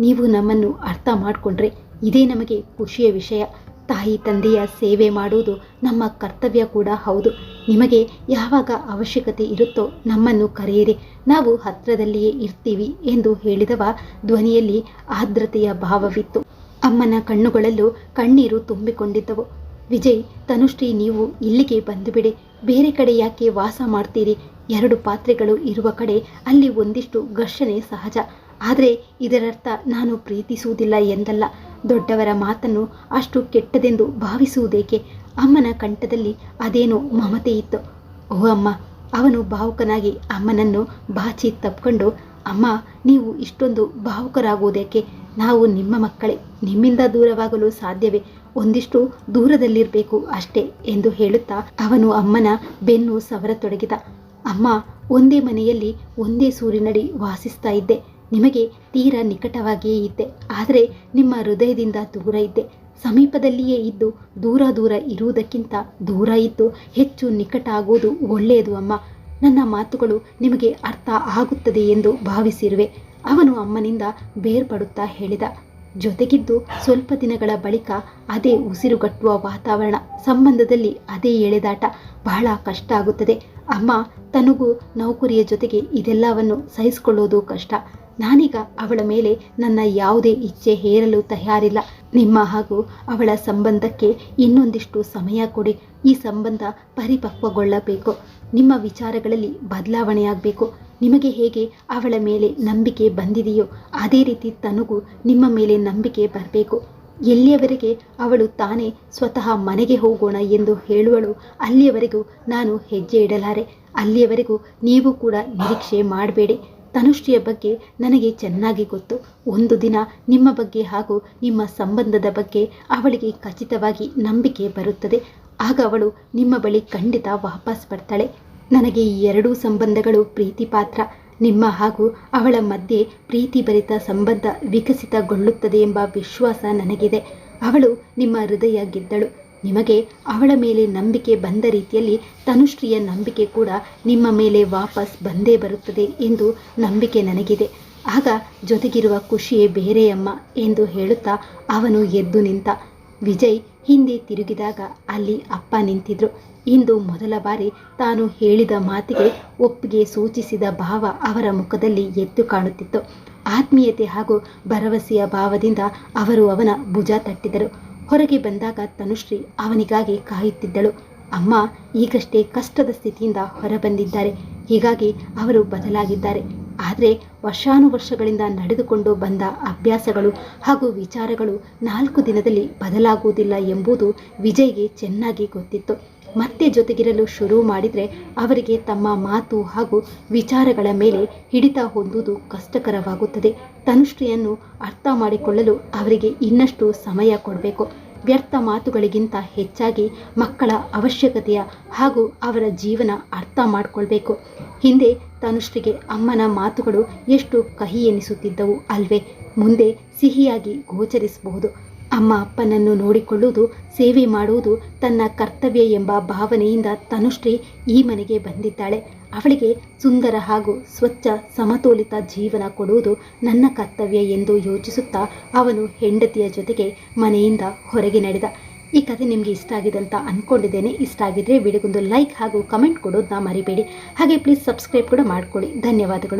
ನೀವು ನಮ್ಮನ್ನು ಅರ್ಥ ಮಾಡಿಕೊಂಡ್ರೆ ಇದೇ ನಮಗೆ ಖುಷಿಯ ವಿಷಯ. ತಾಯಿ ತಂದೆಯ ಸೇವೆ ಮಾಡುವುದು ನಮ್ಮ ಕರ್ತವ್ಯ ಕೂಡ ಹೌದು. ನಿಮಗೆ ಯಾವಾಗ ಅವಶ್ಯಕತೆ ಇರುತ್ತೋ ನಮ್ಮನ್ನು ಕರೆಯಿರಿ. ನಾವು ಹತ್ರದಲ್ಲಿಯೇ ಇರ್ತೀವಿ ಎಂದು ಹೇಳಿದವ ಧ್ವನಿಯಲ್ಲಿ ಆರ್ದ್ರತೆಯ ಭಾವವಿತ್ತು. ಅಮ್ಮನ ಕಣ್ಣುಗಳಲ್ಲೂ ಕಣ್ಣೀರು ತುಂಬಿಕೊಂಡಿದ್ದವು. ವಿಜಯ್, ತನುಶ್ರೀ, ನೀವು ಇಲ್ಲಿಗೆ ಬಂದುಬಿಡಿ. ಬೇರೆ ಕಡೆ ಯಾಕೆ ವಾಸ ಮಾಡ್ತೀರಿ? ಎರಡು ಪಾತ್ರೆಗಳು ಇರುವ ಕಡೆ ಅಲ್ಲಿ ಒಂದಿಷ್ಟು ಘರ್ಷಣೆ ಸಹಜ. ಆದರೆ ಇದರರ್ಥ ನಾನು ಪ್ರೀತಿಸುವುದಿಲ್ಲ ಎಂದಲ್ಲ. ದೊಡ್ಡವರ ಮಾತನ್ನು ಅಷ್ಟು ಕೆಟ್ಟದೆಂದು ಭಾವಿಸುವುದೇಕೆ? ಅಮ್ಮನ ಕಂಠದಲ್ಲಿ ಅದೇನೋ ಮಮತೆ ಇತ್ತು. ಓ ಅಮ್ಮ, ಅವನು ಭಾವುಕನಾಗಿ ಅಮ್ಮನನ್ನು ಬಾಚಿ ತಪ್ಕೊಂಡು, ಅಮ್ಮ, ನೀವು ಇಷ್ಟೊಂದು ಭಾವುಕರಾಗುವುದೇಕೆ? ನಾವು ನಿಮ್ಮ ಮಕ್ಕಳೇ. ನಿಮ್ಮಿಂದ ದೂರವಾಗಲು ಸಾಧ್ಯವೇ? ಒಂದಿಷ್ಟು ದೂರದಲ್ಲಿರಬೇಕು ಅಷ್ಟೇ, ಎಂದು ಹೇಳುತ್ತಾ ಅವನು ಅಮ್ಮನ ಬೆನ್ನು ಸವರತೊಡಗಿದ. ಅಮ್ಮ, ಒಂದೇ ಮನೆಯಲ್ಲಿ ಒಂದೇ ಸೂರಿನಡಿ ವಾಸಿಸ್ತಾ ಇದ್ದೆ. ನಿಮಗೆ ತೀರ ನಿಕಟವಾಗಿಯೇ ಇದ್ದೆ. ಆದರೆ ನಿಮ್ಮ ಹೃದಯದಿಂದ ದೂರ ಇದ್ದೆ. ಸಮೀಪದಲ್ಲಿಯೇ ಇದ್ದು ದೂರ ದೂರ ಇರುವುದಕ್ಕಿಂತ ದೂರ ಇದ್ದು ಹೆಚ್ಚು ನಿಕಟ ಆಗುವುದು ಒಳ್ಳೆಯದು ಅಮ್ಮ. ನನ್ನ ಮಾತುಗಳು ನಿಮಗೆ ಅರ್ಥ ಆಗುತ್ತದೆ ಎಂದು ಭಾವಿಸಿರುವೆ. ಅವನು ಅಮ್ಮನಿಂದ ಬೇರ್ಪಡುತ್ತಾ ಹೇಳಿದ. ಜೊತೆಗಿದ್ದು ಸ್ವಲ್ಪ ದಿನಗಳ ಬಳಿಕ ಅದೇ ಉಸಿರುಗಟ್ಟುವ ವಾತಾವರಣ, ಸಂಬಂಧದಲ್ಲಿ ಅದೇ ಎಳೆದಾಟ ಬಹಳ ಕಷ್ಟ ಆಗುತ್ತದೆ. ಅಮ್ಮ, ತನಗೂ ನೌಕರಿಯ ಜೊತೆಗೆ ಇದೆಲ್ಲವನ್ನು ಸಹಿಸಿಕೊಳ್ಳೋದು ಕಷ್ಟ. ನಾನೀಗ ಅವಳ ಮೇಲೆ ನನ್ನ ಯಾವುದೇ ಇಚ್ಛೆ ಹೇರಲು ತಯಾರಿಲ್ಲ. ನಿಮ್ಮ ಹಾಗೂ ಅವಳ ಸಂಬಂಧಕ್ಕೆ ಇನ್ನೊಂದಿಷ್ಟು ಸಮಯ ಕೊಡಿ. ಈ ಸಂಬಂಧ ಪರಿಪಕ್ವಗೊಳ್ಳಬೇಕು. ನಿಮ್ಮ ವಿಚಾರಗಳಲ್ಲಿ ಬದಲಾವಣೆಯಾಗಬೇಕು. ನಿಮಗೆ ಹೇಗೆ ಅವಳ ಮೇಲೆ ನಂಬಿಕೆ ಬಂದಿದೆಯೋ ಅದೇ ರೀತಿ ತನಗೂ ನಿಮ್ಮ ಮೇಲೆ ನಂಬಿಕೆ ಬರಬೇಕು. ಎಲ್ಲಿಯವರೆಗೆ ಅವಳು ತಾನೇ ಸ್ವತಃ ಮನೆಗೆ ಹೋಗೋಣ ಎಂದು ಹೇಳುವಳು, ಅಲ್ಲಿಯವರೆಗೂ ನಾನು ಹೆಜ್ಜೆ ಇಡಲಾರೆ. ಅಲ್ಲಿಯವರೆಗೂ ನೀವು ಕೂಡ ನಿರೀಕ್ಷೆ ಮಾಡಬೇಡಿ. ತನುಶ್ರೀಯ ಬಗ್ಗೆ ನನಗೆ ಚೆನ್ನಾಗಿ ಗೊತ್ತು. ಒಂದು ದಿನ ನಿಮ್ಮ ಬಗ್ಗೆ ಹಾಗೂ ನಿಮ್ಮ ಸಂಬಂಧದ ಬಗ್ಗೆ ಅವಳಿಗೆ ಖಚಿತವಾಗಿ ನಂಬಿಕೆ ಬರುತ್ತದೆ. ಆಗ ಅವಳು ನಿಮ್ಮ ಬಳಿ ಖಂಡಿತ ವಾಪಸ್ ಬರ್ತಾಳೆ. ನನಗೆ ಈ ಎರಡೂ ಸಂಬಂಧಗಳು ಪ್ರೀತಿ ಪಾತ್ರ ನಿಮ್ಮ ಹಾಗೂ ಅವಳ ಮಧ್ಯೆ ಪ್ರೀತಿ ಭರಿತ ಸಂಬಂಧ ವಿಕಸಿತಗೊಳ್ಳುತ್ತದೆ ಎಂಬ ವಿಶ್ವಾಸ ನನಗಿದೆ. ಅವಳು ನಿಮ್ಮ ಹೃದಯ ಗೆದ್ದಳು. ನಿಮಗೆ ಅವಳ ಮೇಲೆ ನಂಬಿಕೆ ಬಂದ ರೀತಿಯಲ್ಲಿ ತನುಶ್ರೀಯ ನಂಬಿಕೆ ಕೂಡ ನಿಮ್ಮ ಮೇಲೆ ವಾಪಸ್ ಬಂದೇ ಬರುತ್ತದೆ ಎಂದು ನಂಬಿಕೆ ನನಗಿದೆ. ಆಗ ಜೊತೆಗಿರುವ ಖುಷಿಯೇ ಬೇರೆಯಮ್ಮ ಎಂದು ಹೇಳುತ್ತಾ ಅವನು ಎದ್ದು ನಿಂತ. ವಿಜಯ್ ಹಿಂದೆ ತಿರುಗಿದಾಗ ಅಲ್ಲಿ ಅಪ್ಪ ನಿಂತಿದ್ರು. ಇಂದು ಮೊದಲ ಬಾರಿ ತಾನು ಹೇಳಿದ ಮಾತಿಗೆ ಒಪ್ಪಿಗೆ ಸೂಚಿಸಿದ ಭಾವ ಅವರ ಮುಖದಲ್ಲಿ ಎದ್ದು ಕಾಣುತ್ತಿತ್ತು. ಆತ್ಮೀಯತೆ ಹಾಗೂ ಭರವಸೆಯ ಭಾವದಿಂದ ಅವರು ಅವನ ಭುಜ ತಟ್ಟಿದರು. ಹೊರಗೆ ಬಂದಾಗ ತನುಶ್ರೀ ಅವನಿಗಾಗಿ ಕಾಯುತ್ತಿದ್ದಳು. ಅಮ್ಮ ಈಗಷ್ಟೇ ಕಷ್ಟದ ಸ್ಥಿತಿಯಿಂದ ಹೊರಬಂದಿದ್ದಾರೆ. ಹೀಗಾಗಿ ಅವರು ಬದಲಾಗಿದ್ದಾರೆ. ಆದರೆ ವರ್ಷಾನುವರ್ಷಗಳಿಂದ ನಡೆದುಕೊಂಡು ಬಂದ ಅಭ್ಯಾಸಗಳು ಹಾಗೂ ವಿಚಾರಗಳು ನಾಲ್ಕು ದಿನದಲ್ಲಿ ಬದಲಾಗುವುದಿಲ್ಲ ಎಂಬುದು ವಿಜಯ್ಗೆ ಚೆನ್ನಾಗಿ ಗೊತ್ತಿತ್ತು. ಮತ್ತೆ ಜೊತೆಗಿರಲು ಶುರು ಮಾಡಿದರೆ ಅವರಿಗೆ ತಮ್ಮ ಮಾತು ಹಾಗೂ ವಿಚಾರಗಳ ಮೇಲೆ ಹಿಡಿತ ಹೊಂದುವುದು ಕಷ್ಟಕರವಾಗುತ್ತದೆ. ತನುಶ್ರೀಯನ್ನು ಅರ್ಥ ಮಾಡಿಕೊಳ್ಳಲು ಅವರಿಗೆ ಇನ್ನಷ್ಟು ಸಮಯ ಕೊಡಬೇಕು. ವ್ಯರ್ಥ ಮಾತುಗಳಿಗಿಂತ ಹೆಚ್ಚಾಗಿ ಮಕ್ಕಳ ಅವಶ್ಯಕತೆಯ ಹಾಗೂ ಅವರ ಜೀವನ ಅರ್ಥ ಮಾಡಿಕೊಳ್ಬೇಕು. ಹಿಂದೆ ತನುಶ್ರೀಗೆ ಅಮ್ಮನ ಮಾತುಗಳು ಎಷ್ಟು ಕಹಿ ಎನಿಸುತ್ತಿದ್ದವು ಅಲ್ವೇ? ಮುಂದೆ ಸಿಹಿಯಾಗಿ ಗೋಚರಿಸಬಹುದು. ಅಮ್ಮ ಅಪ್ಪನನ್ನು ನೋಡಿಕೊಳ್ಳುವುದು, ಸೇವೆ ಮಾಡುವುದು ತನ್ನ ಕರ್ತವ್ಯ ಎಂಬ ಭಾವನೆಯಿಂದ ತನುಶ್ರೀ ಈ ಮನೆಗೆ ಬಂದಿದ್ದಾಳೆ. ಅವಳಿಗೆ ಸುಂದರ ಹಾಗೂ ಸ್ವಚ್ಛ ಸಮತೋಲಿತ ಜೀವನ ಕೊಡುವುದು ನನ್ನ ಕರ್ತವ್ಯ ಎಂದು ಯೋಚಿಸುತ್ತಾ ಅವನು ಹೆಂಡತಿಯ ಜೊತೆಗೆ ಮನೆಯಿಂದ ಹೊರಗೆ ನಡೆದ. ಈ ಕಥೆ ನಿಮಗೆ ಇಷ್ಟ ಆಗಿದೆ ಅಂತ ಅಂದ್ಕೊಂಡಿದ್ದೇನೆ ಇಷ್ಟ ಆಗಿದ್ರೆ ವಿಡಿಯೋಗೊಂದು ಲೈಕ್ ಹಾಗೂ ಕಮೆಂಟ್ ಕೊಡೋದನ್ನ ಮರಿಬೇಡಿ. ಹಾಗೆ ಪ್ಲೀಸ್ ಸಬ್ಸ್ಕ್ರೈಬ್ ಕೂಡ ಮಾಡ್ಕೊಳ್ಳಿ. ಧನ್ಯವಾದಗಳು.